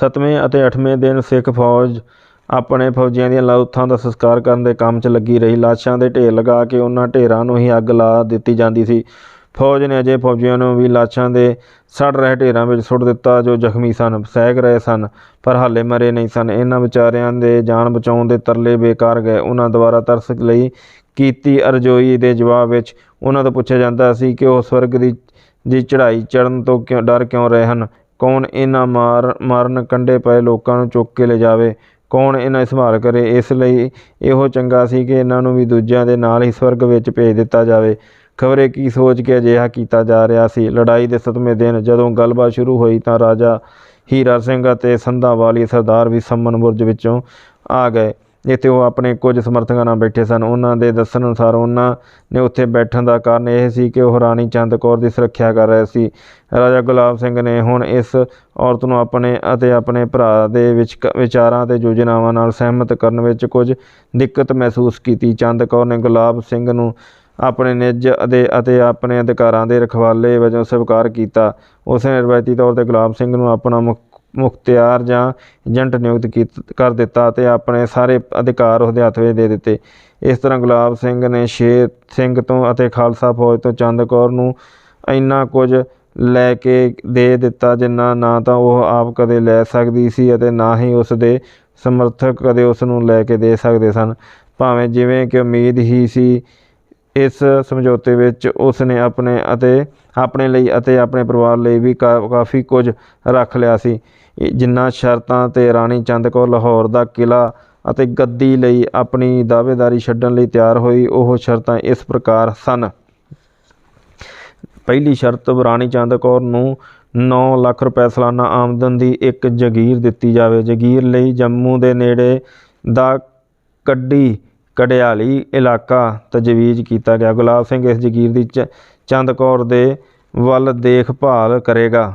ਸੱਤਵੇਂ ਅਤੇ ਅੱਠਵੇਂ ਦਿਨ ਸਿੱਖ ਫੌਜ ਆਪਣੇ ਫੌਜੀਆਂ ਦੀਆਂ ਲਾਸ਼ਾਂ ਦਾ ਸੰਸਕਾਰ ਕਰਨ ਦੇ ਕੰਮ 'ਚ ਲੱਗੀ ਰਹੀ। ਲਾਸ਼ਾਂ ਦੇ ਢੇਰ ਲਗਾ ਕੇ ਉਹਨਾਂ ਢੇਰਾਂ ਨੂੰ ਹੀ ਅੱਗ ਲਾ ਦਿੱਤੀ ਜਾਂਦੀ ਸੀ। ਫੌਜ ਨੇ ਅਜੇ ਫੌਜੀਆਂ ਨੂੰ ਵੀ ਲਾਸ਼ਾਂ ਦੇ ਸੜ ਰਹੇ ਢੇਰਾਂ ਵਿੱਚ ਸੁੱਟ ਦਿੱਤਾ, ਜੋ ਜ਼ਖਮੀ ਸਨ, ਸਹਿਕ ਰਹੇ ਸਨ, ਪਰ ਹਾਲੇ ਮਰੇ ਨਹੀਂ ਸਨ। ਇਹਨਾਂ ਵਿਚਾਰਿਆਂ ਦੇ ਜਾਨ ਬਚਾਉਣ ਦੇ ਤਰਲੇ ਬੇਕਾਰ ਗਏ। ਉਹਨਾਂ ਦੁਆਰਾ ਤਰਸ ਲਈ ਕੀਤੀ ਅਰਜ਼ੋਈ ਦੇ ਜਵਾਬ ਵਿੱਚ ਉਹਨਾਂ ਤੋਂ ਪੁੱਛਿਆ ਜਾਂਦਾ ਸੀ ਕਿ ਉਹ ਸਵਰਗ ਦੀ ਦੀ ਚੜ੍ਹਾਈ ਚੜਨ ਤੋਂ ਕਿਉਂ, ਡਰ ਕਿਉਂ ਰਹੇ ਹਨ? ਕੌਣ ਇਹਨਾਂ ਮਾਰ, ਮਾਰਨ ਕੰਡੇ ਪਏ ਲੋਕਾਂ ਨੂੰ ਚੁੱਕ ਕੇ ਲੈ ਜਾਵੇ ਕੌਣ ਇਹਨਾਂ ਦੀ ਸੰਭਾਲ ਕਰੇ? ਇਸ ਲਈ ਇਹੋ ਚੰਗਾ ਸੀ ਕਿ ਇਹਨਾਂ ਨੂੰ ਵੀ ਦੂਜਿਆਂ ਦੇ ਨਾਲ ਹੀ ਸਵਰਗ ਵਿੱਚ ਭੇਜ ਦਿੱਤਾ ਜਾਵੇ। ਖਬਰੇ ਕੀ ਸੋਚ ਕੇ ਅਜਿਹਾ ਕੀਤਾ ਜਾ ਰਿਹਾ ਸੀ? ਲੜਾਈ ਦੇ ਸਤਵੇਂ ਦਿਨ ਜਦੋਂ ਗੱਲਬਾਤ ਸ਼ੁਰੂ ਹੋਈ ਤਾਂ ਰਾਜਾ ਹੀਰਾ ਸਿੰਘ ਅਤੇ ਸੰਧਾ ਵਾਲੀ ਸਰਦਾਰ ਵੀ ਸੰਮਨ ਬੁਰਜ ਵਿੱਚੋਂ ਆ ਗਏ। ਇੱਥੇ ਉਹ ਆਪਣੇ ਕੁਝ ਸਮਰਥਕਾਂ ਨਾਲ ਬੈਠੇ ਸਨ। ਉਹਨਾਂ ਦੇ ਦੱਸਣ ਅਨੁਸਾਰ ਉਹਨਾਂ ਨੇ ਉੱਥੇ ਬੈਠਣ ਦਾ ਕਾਰਨ ਇਹ ਸੀ ਕਿ ਉਹ ਰਾਣੀ ਚੰਦ ਕੌਰ ਦੀ ਸੁਰੱਖਿਆ ਕਰ ਰਹੇ ਸੀ। ਰਾਜਾ ਗੁਲਾਬ ਸਿੰਘ ਨੇ ਹੁਣ ਇਸ ਔਰਤ ਨੂੰ ਆਪਣੇ ਅਤੇ ਆਪਣੇ ਭਰਾ ਦੇ ਵਿੱਚ ਵਿਚਾਰਾਂ ਤੇ ਯੋਜਨਾਵਾਂ ਨਾਲ ਸਹਿਮਤ ਕਰਨ ਵਿੱਚ ਕੁਝ ਦਿੱਕਤ ਮਹਿਸੂਸ ਕੀਤੀ। ਚੰਦ ਕੌਰ ਨੇ ਗੁਲਾਬ ਸਿੰਘ ਨੂੰ ਆਪਣੇ ਨਿੱਜ ਅਤੇ ਅਤੇ ਆਪਣੇ ਅਧਿਕਾਰਾਂ ਦੇ ਰਖਵਾਲੇ ਵਜੋਂ ਸਵੀਕਾਰ ਕੀਤਾ। ਉਸ ਨੇ ਰਵਾਇਤੀ ਤੌਰ ਤੇ ਗੁਲਾਬ ਸਿੰਘ ਨੂੰ ਆਪਣਾ ਮੁਖ, ਮੁਖਤਿਆਰ ਜਾਂ ਏਜੰਟ ਨਿਯੁਕਤ ਕੀਤ ਕਰ ਦਿੱਤਾ ਅਤੇ ਆਪਣੇ ਸਾਰੇ ਅਧਿਕਾਰ ਉਸਦੇ ਹੱਥ ਵਿੱਚ ਦੇ ਦਿੱਤੇ। ਇਸ ਤਰ੍ਹਾਂ ਗੁਲਾਬ ਸਿੰਘ ਨੇ ਸ਼ੇਰ ਸਿੰਘ ਤੋਂ ਅਤੇ ਖਾਲਸਾ ਫੌਜ ਤੋਂ ਚੰਦ ਕੌਰ ਨੂੰ ਇੰਨਾ ਕੁਝ ਲੈ ਕੇ ਦੇ ਦਿੱਤਾ ਜਿੰਨਾ ਨਾ ਤਾਂ ਉਹ ਆਪ ਕਦੇ ਲੈ ਸਕਦੀ ਸੀ ਅਤੇ ਨਾ ਹੀ ਉਸ ਦੇ ਸਮਰਥਕ ਕਦੇ ਉਸ ਨੂੰ ਲੈ ਕੇ ਦੇ ਸਕਦੇ ਸਨ। ਭਾਵੇਂ ਜਿਵੇਂ ਕਿ ਉਮੀਦ ਹੀ ਸੀ ਇਸ ਸਮਝੌਤੇ ਵਿੱਚ ਉਸ ਨੇ ਆਪਣੇ ਅਤੇ ਆਪਣੇ ਲਈ ਅਤੇ ਆਪਣੇ ਪਰਿਵਾਰ ਲਈ ਵੀ ਕਾ- ਕਾਫੀ ਕੁਝ ਰੱਖ ਲਿਆ ਸੀ। ਜਿਨ੍ਹਾਂ ਸ਼ਰਤਾਂ ਤੇ ਰਾਣੀ ਚੰਦ ਕੌਰ ਲਾਹੌਰ ਦਾ ਕਿਲ੍ਹਾ ਅਤੇ ਗੱਦੀ ਲਈ ਆਪਣੀ ਦਾਅਵੇਦਾਰੀ ਛੱਡਣ ਲਈ ਤਿਆਰ ਹੋਈ, ਉਹ ਸ਼ਰਤਾਂ ਇਸ ਪ੍ਰਕਾਰ ਸਨ। ਪਹਿਲੀ ਸ਼ਰਤ, ਰਾਣੀ ਚੰਦ ਕੌਰ ਨੂੰ 9 ਲੱਖ ਰੁਪਏ ਸਾਲਾਨਾ ਆਮਦਨ ਦੀ ਇੱਕ ਜਗੀਰ ਦਿੱਤੀ ਜਾਵੇ। ਜਗੀਰ ਲਈ ਜੰਮੂ ਦੇ ਨੇੜੇ ਦਾ ਕੱਡੀ ਕੜਿਆਲੀ ਇਲਾਕਾ ਤਜਵੀਜ਼ ਕੀਤਾ ਗਿਆ। ਗੁਲਾਬ ਸਿੰਘ ਇਸ ਜਗੀਰ ਦੀ ਚ- ਚੰਦ ਕੌਰ ਦੇ ਵੱਲ ਦੇਖਭਾਲ ਕਰੇਗਾ।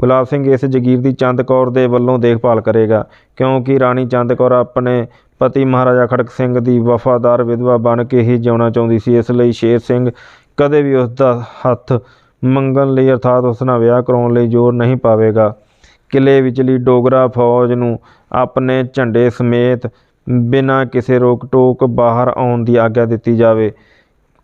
ਗੁਲਾਬ ਸਿੰਘ ਇਸ ਜਗੀਰ ਦੀ ਚੰਦ ਕੌਰ ਦੇ ਵੱਲੋਂ ਦੇਖਭਾਲ ਕਰੇਗਾ, ਕਿਉਂਕਿ ਰਾਣੀ ਚੰਦ ਕੌਰ ਆਪਣੇ ਪਤੀ ਮਹਾਰਾਜਾ ਖੜਕ ਸਿੰਘ ਦੀ ਵਫਾਦਾਰ ਵਿਧਵਾ ਬਣ ਕੇ ਹੀ ਜਿਉਣਾ ਚਾਹੁੰਦੀ ਸੀ। ਇਸ ਲਈ ਸ਼ੇਰ ਸਿੰਘ ਕਦੇ ਵੀ ਉਸ ਦਾ ਹੱਥ ਮੰਗਣ ਲਈ ਅਰਥਾਤ ਉਸ ਨਾਲ ਵਿਆਹ ਕਰਾਉਣ ਲਈ ਜ਼ੋਰ ਨਹੀਂ ਪਾਵੇਗਾ। ਕਿਲੇ ਵਿਚਲੀ ਡੋਗਰਾ ਫੌਜ ਨੂੰ ਆਪਣੇ ਝੰਡੇ ਸਮੇਤ ਬਿਨਾਂ ਕਿਸੇ ਰੋਕ ਟੋਕ ਬਾਹਰ ਆਉਣ ਦੀ ਆਗਿਆ ਦਿੱਤੀ ਜਾਵੇ।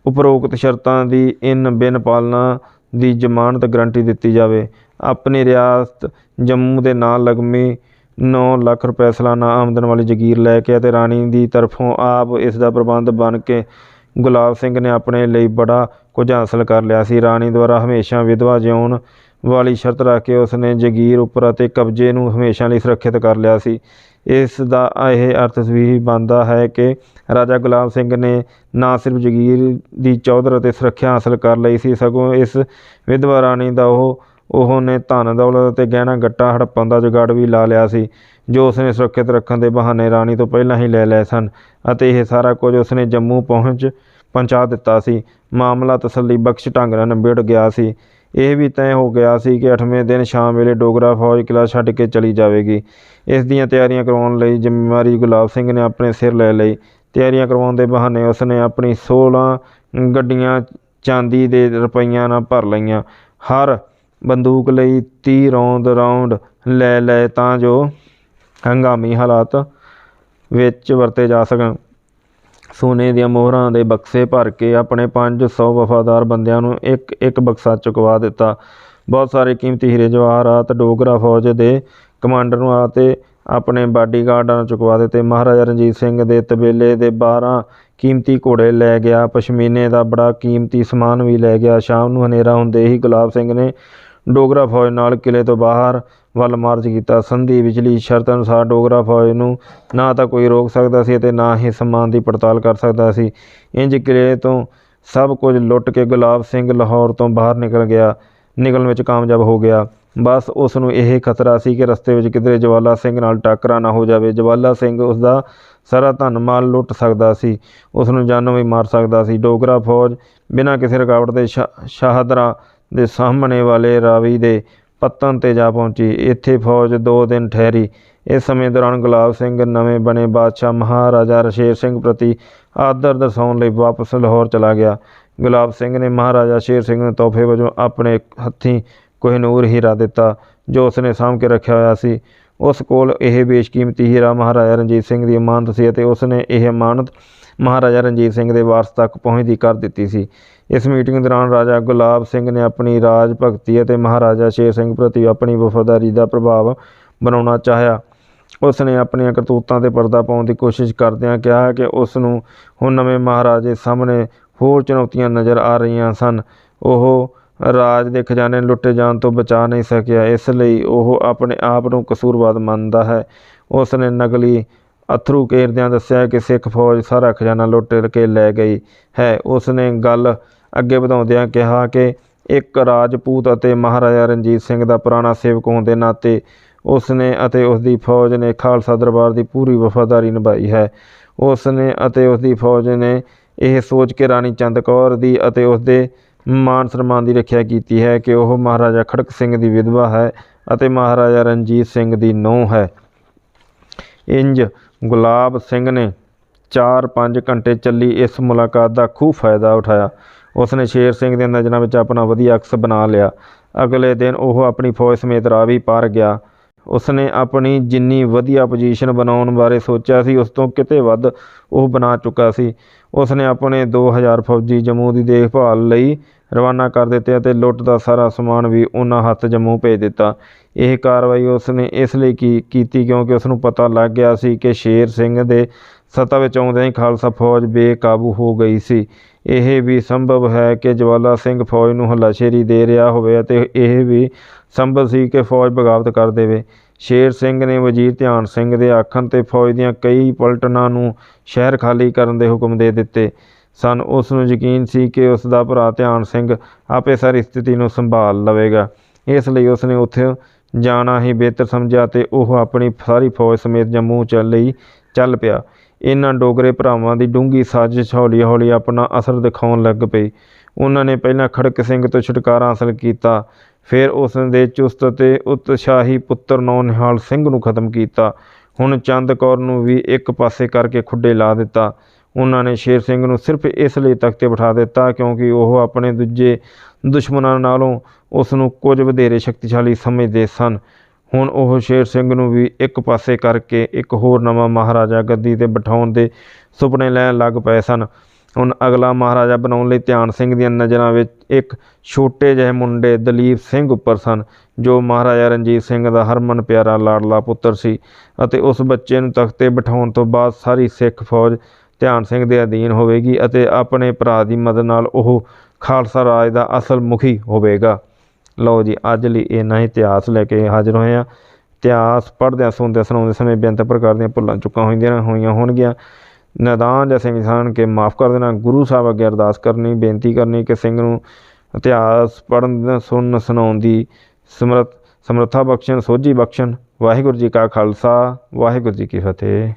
ਉਪਰੋਕਤ ਸ਼ਰਤਾਂ ਦੀ ਇਨ ਬਿਨ ਪਾਲਣਾ ਦੀ ਜ਼ਮਾਨਤ ਗਰੰਟੀ ਦਿੱਤੀ ਜਾਵੇ। ਆਪਣੀ ਰਿਆਸਤ ਜੰਮੂ ਦੇ ਨਾਲ ਲਗਮੀ 9 ਲੱਖ ਰੁਪਏ ਸਾਲਾਨਾ ਆਮਦਨ ਵਾਲੀ ਜਗੀਰ ਲੈ ਕੇ ਅਤੇ ਰਾਣੀ ਦੀ ਤਰਫੋਂ ਆਪ ਇਸ ਦਾ ਪ੍ਰਬੰਧ ਬਣ ਕੇ ਗੁਲਾਬ ਸਿੰਘ ਨੇ ਆਪਣੇ ਲਈ ਬੜਾ ਕੁਝ ਹਾਸਲ ਕਰ ਲਿਆ ਸੀ। ਰਾਣੀ ਦੁਆਰਾ ਹਮੇਸ਼ਾ ਵਿਧਵਾ ਜਿਉਣ ਵਾਲੀ ਸ਼ਰਤ ਰੱਖ ਕੇ ਉਸ ਨੇ ਜਗੀਰ ਉੱਪਰ ਅਤੇ ਕਬਜ਼ੇ ਨੂੰ ਹਮੇਸ਼ਾ ਲਈ ਸੁਰੱਖਿਅਤ ਕਰ ਲਿਆ ਸੀ। ਇਸ ਦਾ ਇਹ ਅਰਥ ਵੀ ਬਣਦਾ ਹੈ ਕਿ ਰਾਜਾ ਗੁਲਾਬ ਸਿੰਘ ਨੇ ਨਾ ਸਿਰਫ ਜਗੀਰ ਦੀ ਚੌਧਰ ਅਤੇ ਸੁਰੱਖਿਆ ਹਾਸਲ ਕਰ ਲਈ ਸੀ, ਸਗੋਂ ਇਸ ਵਿਧਵਾ ਰਾਣੀ ਦਾ ਉਹ ਉਹ ਨੇ ਧਨ, ਦੌਲਤ ਅਤੇ ਗਹਿਣਾ ਗੱਟਾ ਹੜੱਪਣ ਦਾ ਜੁਗਾੜ ਵੀ ਲਾ ਲਿਆ ਸੀ, ਜੋ ਉਸਨੇ ਸੁਰੱਖਿਅਤ ਰੱਖਣ ਦੇ ਬਹਾਨੇ ਰਾਣੀ ਤੋਂ ਪਹਿਲਾਂ ਹੀ ਲੈ ਲਏ ਸਨ ਅਤੇ ਇਹ ਸਾਰਾ ਕੁਝ ਉਸਨੇ ਜੰਮੂ ਪਹੁੰਚ ਪਹੁੰਚਾ ਦਿੱਤਾ ਸੀ। ਮਾਮਲਾ ਤਸੱਲੀ ਬਖਸ਼ ਢੰਗ ਨਾਲ ਨਿਬੜ ਗਿਆ ਸੀ। ਇਹ ਵੀ ਤੈਅ ਹੋ ਗਿਆ ਸੀ ਕਿ 8ਵੇਂ ਦਿਨ ਸ਼ਾਮ ਵੇਲੇ ਡੋਗਰਾ ਫੌਜ ਕਿਲ੍ਹਾ ਛੱਡ ਕੇ ਚਲੀ ਜਾਵੇਗੀ। ਇਸ ਦੀਆਂ ਤਿਆਰੀਆਂ ਕਰਵਾਉਣ ਲਈ ਜ਼ਿੰਮੇਵਾਰੀ ਗੁਲਾਬ ਸਿੰਘ ਨੇ ਆਪਣੇ ਸਿਰ ਲੈ ਲਈ। ਤਿਆਰੀਆਂ ਕਰਵਾਉਣ ਦੇ ਬਹਾਨੇ ਉਸਨੇ ਆਪਣੀ 16 ਗੱਡੀਆਂ ਚਾਂਦੀ ਦੇ ਰੁਪਈਆਂ ਨਾਲ ਭਰ ਲਈਆਂ। ਹਰ ਬੰਦੂਕ ਲਈ 30 ਰੌਂਦ ਰਾਉਂਡ ਲੈ ਲਏ ਤਾਂ ਜੋ ਹੰਗਾਮੀ ਹਾਲਾਤ ਵਿੱਚ ਵਰਤੇ ਜਾ ਸਕਣ। ਸੋਨੇ ਦੀਆਂ ਮੋਹਰਾਂ ਦੇ ਬਕਸੇ ਭਰ ਕੇ ਆਪਣੇ 500 ਵਫਾਦਾਰ ਬੰਦਿਆਂ ਨੂੰ ਇੱਕ ਇੱਕ ਬਕਸਾ ਚੁਕਵਾ ਦਿੱਤਾ। ਬਹੁਤ ਸਾਰੇ ਕੀਮਤੀ ਹੀਰੇ ਜਵਾਹਰਾਤ ਡੋਗਰਾ ਫੌਜ ਦੇ ਕਮਾਂਡਰ ਨੂੰ ਅਤੇ ਆਪਣੇ ਬਾਡੀਗਾਰਡਾਂ ਨੂੰ ਚੁਕਵਾ ਦਿੱਤੇ। ਮਹਾਰਾਜਾ ਰਣਜੀਤ ਸਿੰਘ ਦੇ ਤਬੇਲੇ ਦੇ 12 ਕੀਮਤੀ ਘੋੜੇ ਲੈ ਗਿਆ। ਪਸ਼ਮੀਨੇ ਦਾ ਬੜਾ ਕੀਮਤੀ ਸਮਾਨ ਵੀ ਲੈ ਗਿਆ। ਸ਼ਾਮ ਨੂੰ ਹਨੇਰਾ ਹੁੰਦੇ ਹੀ ਗੁਲਾਬ ਸਿੰਘ ਨੇ ਡੋਗਰਾ ਫੌਜ ਨਾਲ ਕਿਲੇ ਤੋਂ ਬਾਹਰ ਵੱਲ ਮਾਰਚ ਕੀਤਾ। ਸੰਧੀ ਵਿਚਲੀ ਸ਼ਰਤ ਅਨੁਸਾਰ ਡੋਗਰਾ ਫੌਜ ਨੂੰ ਨਾ ਤਾਂ ਕੋਈ ਰੋਕ ਸਕਦਾ ਸੀ ਅਤੇ ਨਾ ਹੀ ਸਮਾਨ ਦੀ ਪੜਤਾਲ ਕਰ ਸਕਦਾ ਸੀ। ਇੰਜ ਕਿਲੇ ਤੋਂ ਸਭ ਕੁਝ ਲੁੱਟ ਕੇ ਗੁਲਾਬ ਸਿੰਘ ਲਾਹੌਰ ਤੋਂ ਬਾਹਰ ਨਿਕਲ ਗਿਆ, ਨਿਕਲਣ ਵਿੱਚ ਕਾਮਯਾਬ ਹੋ ਗਿਆ। ਬਸ ਉਸ ਨੂੰ ਇਹ ਖਤਰਾ ਸੀ ਕਿ ਰਸਤੇ ਵਿੱਚ ਕਿਧਰੇ ਜਵਾਲਾ ਸਿੰਘ ਨਾਲ ਟਾਕਰਾ ਨਾ ਹੋ ਜਾਵੇ। ਜਵਾਲਾ ਸਿੰਘ ਉਸ ਦਾ ਸਾਰਾ ਧਨ ਮਾਲ ਲੁੱਟ ਸਕਦਾ ਸੀ, ਉਸ ਨੂੰ ਜਾਨੋਂ ਵੀ ਮਾਰ ਸਕਦਾ ਸੀ। ਡੋਗਰਾ ਫੌਜ ਬਿਨਾਂ ਕਿਸੇ ਰੁਕਾਵਟ ਦੇ ਸ਼ਾ- ਸ਼ਾਹਦਰਾ ਦੇ ਸਾਹਮਣੇ ਵਾਲੇ ਰਾਵੀ ਦੇ ਪੱਤਨ ਤੇ ਜਾ ਪਹੁੰਚੀ। ਇੱਥੇ ਫੌਜ ਦੋ ਦਿਨ ਠਹਿਰੀ। ਇਸ ਸਮੇਂ ਦੌਰਾਨ ਗੁਲਾਬ ਸਿੰਘ ਨਵੇਂ ਬਣੇ ਬਾਦਸ਼ਾਹ ਮਹਾਰਾਜਾ ਰਸ਼ੇਰ ਸਿੰਘ ਪ੍ਰਤੀ ਆਦਰ ਦਰਸਾਉਣ ਲਈ ਵਾਪਸ ਲਾਹੌਰ ਚਲਾ ਗਿਆ। ਗੁਲਾਬ ਸਿੰਘ ਨੇ ਮਹਾਰਾਜਾ ਸ਼ੇਰ ਸਿੰਘ ਨੂੰ ਤੋਹਫੇ ਵਜੋਂ ਆਪਣੇ ਹੱਥੀਂ ਕੋਹਿਨੂਰ ਹੀਰਾ ਦਿੱਤਾ, ਜੋ ਉਸਨੇ ਸਾਂਭ ਕੇ ਰੱਖਿਆ ਹੋਇਆ ਸੀ। ਉਸ ਕੋਲ ਇਹ ਬੇਸ਼ਕੀਮਤੀ ਹੀਰਾ ਮਹਾਰਾਜਾ ਰਣਜੀਤ ਸਿੰਘ ਦੀ ਅਮਾਨਤ ਸੀ ਅਤੇ ਉਸਨੇ ਇਹ ਅਮਾਨਤ ਮਹਾਰਾਜਾ ਰਣਜੀਤ ਸਿੰਘ ਦੇ ਵਾਰਸ ਤੱਕ ਪਹੁੰਚਦੀ ਕਰ ਦਿੱਤੀ ਸੀ। ਇਸ ਮੀਟਿੰਗ ਦੌਰਾਨ ਰਾਜਾ ਗੁਲਾਬ ਸਿੰਘ ਨੇ ਆਪਣੀ ਰਾਜ ਭਗਤੀ ਅਤੇ ਮਹਾਰਾਜਾ ਸ਼ੇਰ ਸਿੰਘ ਪ੍ਰਤੀ ਆਪਣੀ ਵਫਾਦਾਰੀ ਦਾ ਪ੍ਰਭਾਵ ਬਣਾਉਣਾ ਚਾਹਿਆ। ਉਸ ਨੇ ਆਪਣੀਆਂ ਕਰਤੂਤਾਂ ਤੇ ਪਰਦਾ ਪਾਉਣ ਦੀ ਕੋਸ਼ਿਸ਼ ਕਰਦਿਆਂ ਕਿਹਾ ਕਿ ਉਸ ਨੂੰ ਹੁਣ ਨਵੇਂ ਮਹਾਰਾਜੇ ਸਾਹਮਣੇ ਹੋਰ ਚੁਣੌਤੀਆਂ ਨਜ਼ਰ ਆ ਰਹੀਆਂ ਸਨ। ਉਹ ਰਾਜ ਦੇ ਖਜ਼ਾਨੇ ਲੁੱਟੇ ਜਾਣ ਤੋਂ ਬਚਾ ਨਹੀਂ ਸਕਿਆ, ਇਸ ਲਈ ਉਹ ਆਪਣੇ ਆਪ ਨੂੰ ਕਸੂਰਵਾਦ ਮੰਨਦਾ ਹੈ। ਉਸ ਨੇ ਨਕਲੀ ਅਥਰੂ ਕੇਰਦਿਆਂ ਦੱਸਿਆ ਕਿ ਸਿੱਖ ਫੌਜ ਸਾਰਾ ਖਜ਼ਾਨਾ ਲੁੱਟ ਕੇ ਲੈ ਗਈ ਹੈ। ਉਸ ਨੇ ਗੱਲ ਅੱਗੇ ਵਧਾਉਂਦਿਆਂ ਕਿਹਾ ਕਿ ਇੱਕ ਰਾਜਪੂਤ ਅਤੇ ਮਹਾਰਾਜਾ ਰਣਜੀਤ ਸਿੰਘ ਦਾ ਪੁਰਾਣਾ ਸੇਵਕ ਹੋਣ ਦੇ ਨਾਤੇ ਉਸ ਨੇ ਅਤੇ ਉਸ ਦੀ ਫੌਜ ਨੇ ਖਾਲਸਾ ਦਰਬਾਰ ਦੀ ਪੂਰੀ ਵਫਾਦਾਰੀ ਨਿਭਾਈ ਹੈ। ਉਸ ਨੇ ਅਤੇ ਉਸ ਦੀ ਫੌਜ ਨੇ ਇਹ ਸੋਚ ਕੇ ਰਾਣੀ ਚੰਦ ਕੌਰ ਦੀ ਅਤੇ ਉਸ ਦੇ ਮਾਨ ਸਨਮਾਨ ਦੀ ਰੱਖਿਆ ਕੀਤੀ ਹੈ ਕਿ ਉਹ ਮਹਾਰਾਜਾ ਖੜਕ ਸਿੰਘ ਦੀ ਵਿਧਵਾ ਹੈ ਅਤੇ ਮਹਾਰਾਜਾ ਰਣਜੀਤ ਸਿੰਘ ਦੀ ਨੂੰਹ ਹੈ। ਇੰਜ ਗੁਲਾਬ ਸਿੰਘ ਨੇ 4-5 ਘੰਟੇ ਚੱਲੀ ਇਸ ਮੁਲਾਕਾਤ ਦਾ ਖੂਬ ਫਾਇਦਾ ਉਠਾਇਆ। ਉਸਨੇ ਸ਼ੇਰ ਸਿੰਘ ਦੀਆਂ ਨਜ਼ਰਾਂ ਵਿੱਚ ਆਪਣਾ ਵਧੀਆ ਅਕਸ ਬਣਾ ਲਿਆ। ਅਗਲੇ ਦਿਨ ਉਹ ਆਪਣੀ ਫੌਜ ਸਮੇਤ ਰਾਵੀ ਪਾਰ ਗਿਆ। ਉਸਨੇ ਆਪਣੀ ਜਿੰਨੀ ਵਧੀਆ ਪੋਜੀਸ਼ਨ ਬਣਾਉਣ ਬਾਰੇ ਸੋਚਿਆ ਸੀ, ਉਸ ਤੋਂ ਕਿਤੇ ਵੱਧ ਉਹ ਬਣਾ ਚੁੱਕਾ ਸੀ। ਉਸਨੇ ਆਪਣੇ 2000 ਫੌਜੀ ਜੰਮੂ ਦੀ ਦੇਖਭਾਲ ਲਈ ਰਵਾਨਾ ਕਰ ਦਿੱਤੇ ਅਤੇ ਲੁੱਟ ਦਾ ਸਾਰਾ ਸਮਾਨ ਵੀ ਉਹਨਾਂ ਹੱਥ ਜੰਮੂ ਭੇਜ ਦਿੱਤਾ। ਇਹ ਕਾਰਵਾਈ ਉਸਨੇ ਇਸ ਲਈ ਕੀ, ਕੀਤੀ ਕਿਉਂਕਿ ਉਸ ਨੂੰ ਪਤਾ ਲੱਗ ਗਿਆ ਸੀ ਕਿ ਸ਼ੇਰ ਸਿੰਘ ਦੇ ਸੱਤਾ ਵਿੱਚ ਆਉਂਦਿਆਂ ਹੀ ਖਾਲਸਾ ਫੌਜ ਬੇਕਾਬੂ ਹੋ ਗਈ ਸੀ। ਇਹ ਵੀ ਸੰਭਵ ਹੈ ਕਿ ਜਵਾਲਾ ਸਿੰਘ ਫੌਜ ਨੂੰ ਹੱਲਾਸ਼ੇਰੀ ਦੇ ਰਿਹਾ ਹੋਵੇ ਅਤੇ ਇਹ ਵੀ ਸੰਭਵ ਸੀ ਕਿ ਫੌਜ ਬਗਾਵਤ ਕਰ ਦੇਵੇ। ਸ਼ੇਰ ਸਿੰਘ ਨੇ ਵਜ਼ੀਰ ਧਿਆਨ ਸਿੰਘ ਦੇ ਆਖਣ ਤੇ ਫੌਜ ਦੀਆਂ ਕਈ ਪਲਟਨਾਂ ਨੂੰ ਸ਼ਹਿਰ ਖਾਲੀ ਕਰਨ ਦੇ ਹੁਕਮ ਦੇ ਦਿੱਤੇ। ਸਨ, ਉਸ ਨੂੰ ਯਕੀਨ ਸੀ ਕਿ ਉਸ ਦਾ ਭਰਾ ਧਿਆਨ ਸਿੰਘ ਆਪੇ ਸਾਰੀ ਸਥਿਤੀ ਨੂੰ ਸੰਭਾਲ ਲਵੇਗਾ। ਇਸ ਲਈ ਉਸ ਨੇ ਉੱਥੇ ਜਾਣਾ ਹੀ ਬਿਹਤਰ ਸਮਝਿਆ ਤੇ ਉਹ ਆਪਣੀ ਸਾਰੀ ਫੌਜ ਸਮੇਤ ਜੰਮੂ ਚੱਲ ਲਈ ਚੱਲ ਪਿਆ। ਇਹਨਾਂ ਡੋਗਰੇ ਭਰਾਵਾਂ ਦੀ ਡੂੰਘੀ ਸਾਜ਼ਿਸ਼ ਹੌਲੀ ਹੌਲੀ ਆਪਣਾ ਅਸਰ ਦਿਖਾਉਣ ਲੱਗ ਪਈ। ਉਹਨਾਂ ਨੇ ਪਹਿਲਾਂ ਖੜਕ ਸਿੰਘ ਤੋਂ ਛੁਟਕਾਰਾ ਹਾਸਲ ਕੀਤਾ, ਫਿਰ ਉਸ ਦੇ ਚੁਸਤ ਅਤੇ ਉਤਸ਼ਾਹੀ ਪੁੱਤਰ ਨੌ ਨਿਹਾਲ ਸਿੰਘ ਨੂੰ ਖਤਮ ਕੀਤਾ। ਹੁਣ ਚੰਦ ਕੌਰ ਨੂੰ ਵੀ ਇੱਕ ਪਾਸੇ ਕਰਕੇ ਖੁੱਡੇ ਲਾ ਦਿੱਤਾ। ਉਹਨਾਂ ਨੇ ਸ਼ੇਰ ਸਿੰਘ ਨੂੰ ਸਿਰਫ ਇਸ ਲਈ ਤਖਤੇ ਬਿਠਾ ਦਿੱਤਾ ਕਿਉਂਕਿ ਉਹ ਆਪਣੇ ਦੂਜੇ ਦੁਸ਼ਮਣਾਂ ਨਾਲੋਂ ਉਸ ਨੂੰ ਕੁਝ ਵਧੇਰੇ ਸ਼ਕਤੀਸ਼ਾਲੀ ਸਮਝਦੇ ਸਨ। ਹੁਣ ਉਹ ਸ਼ੇਰ ਸਿੰਘ ਨੂੰ ਵੀ ਇੱਕ ਪਾਸੇ ਕਰਕੇ ਇੱਕ ਹੋਰ ਨਵਾਂ ਮਹਾਰਾਜਾ ਗੱਦੀ ਤੇ ਬਿਠਾਉਣ ਦੇ ਸੁਪਨੇ ਲੈਣ ਲੱਗ ਪਏ ਸਨ। ਹੁਣ ਅਗਲਾ ਮਹਾਰਾਜਾ ਬਣਾਉਣ ਲਈ ਧਿਆਨ ਸਿੰਘ ਦੀਆਂ ਨਜ਼ਰਾਂ ਵਿੱਚ ਇੱਕ ਛੋਟੇ ਜਿਹੇ ਮੁੰਡੇ ਦਲੀਪ ਸਿੰਘ ਉੱਪਰ ਸਨ, ਜੋ ਮਹਾਰਾਜਾ ਰਣਜੀਤ ਸਿੰਘ ਦਾ ਹਰਮਨ ਪਿਆਰਾ ਲਾਡਲਾ ਪੁੱਤਰ ਸੀ ਅਤੇ ਉਸ ਬੱਚੇ ਨੂੰ ਤਖਤੇ ਬਿਠਾਉਣ ਤੋਂ ਬਾਅਦ ਸਾਰੀ ਸਿੱਖ ਫੌਜ ਧਿਆਨ ਸਿੰਘ ਦੇ ਅਧੀਨ ਹੋਵੇਗੀ ਅਤੇ ਆਪਣੇ ਭਰਾ ਦੀ ਮਦਦ ਨਾਲ ਉਹ ਖਾਲਸਾ ਰਾਜ ਦਾ ਅਸਲ ਮੁਖੀ ਹੋਵੇਗਾ। ਲਓ ਜੀ, ਅੱਜ ਲਈ ਇੰਨਾ ਹੀ ਇਤਿਹਾਸ ਲੈ ਕੇ ਹਾਜ਼ਰ ਹੋਏ ਆ ਇਤਿਹਾਸ ਪੜ੍ਹਦਿਆਂ, ਸੁਣਦਿਆਂ ਸੁਣਾਉਂਦੇ ਸਮੇਂ ਬੇਅੰਤ ਪ੍ਰਕਾਰ ਦੀਆਂ ਭੁੱਲਾਂ ਚੁੱਕਾਂ ਹੋਈਆਂ ਹੋਈਆਂ ਹੋਣਗੀਆਂ। ਨਦਾਨ ਜਾਂ ਸਿੰਘ ਕੇ ਮਾਫ ਕਰ ਦੇਣਾ, ਗੁਰੂ ਸਾਹਿਬ ਅੱਗੇ ਅਰਦਾਸ ਕਰਨੀ, ਬੇਨਤੀ ਕਰਨੀ ਕਿ ਸਿੰਘ ਨੂੰ ਇਤਿਹਾਸ ਪੜ੍ਹਨ, ਸੁਣਨ, ਸੁਣਾਉਣ ਦੀ ਸਮਰਥ, ਸਮਰੱਥਾ ਬਖਸ਼ਣ, ਸੋਝੀ ਬਖਸ਼ਣ। ਵਾਹਿਗੁਰੂ ਜੀ ਕਾ ਖਾਲਸਾ, ਵਾਹਿਗੁਰੂ ਜੀ ਕੀ ਫਤਿਹ।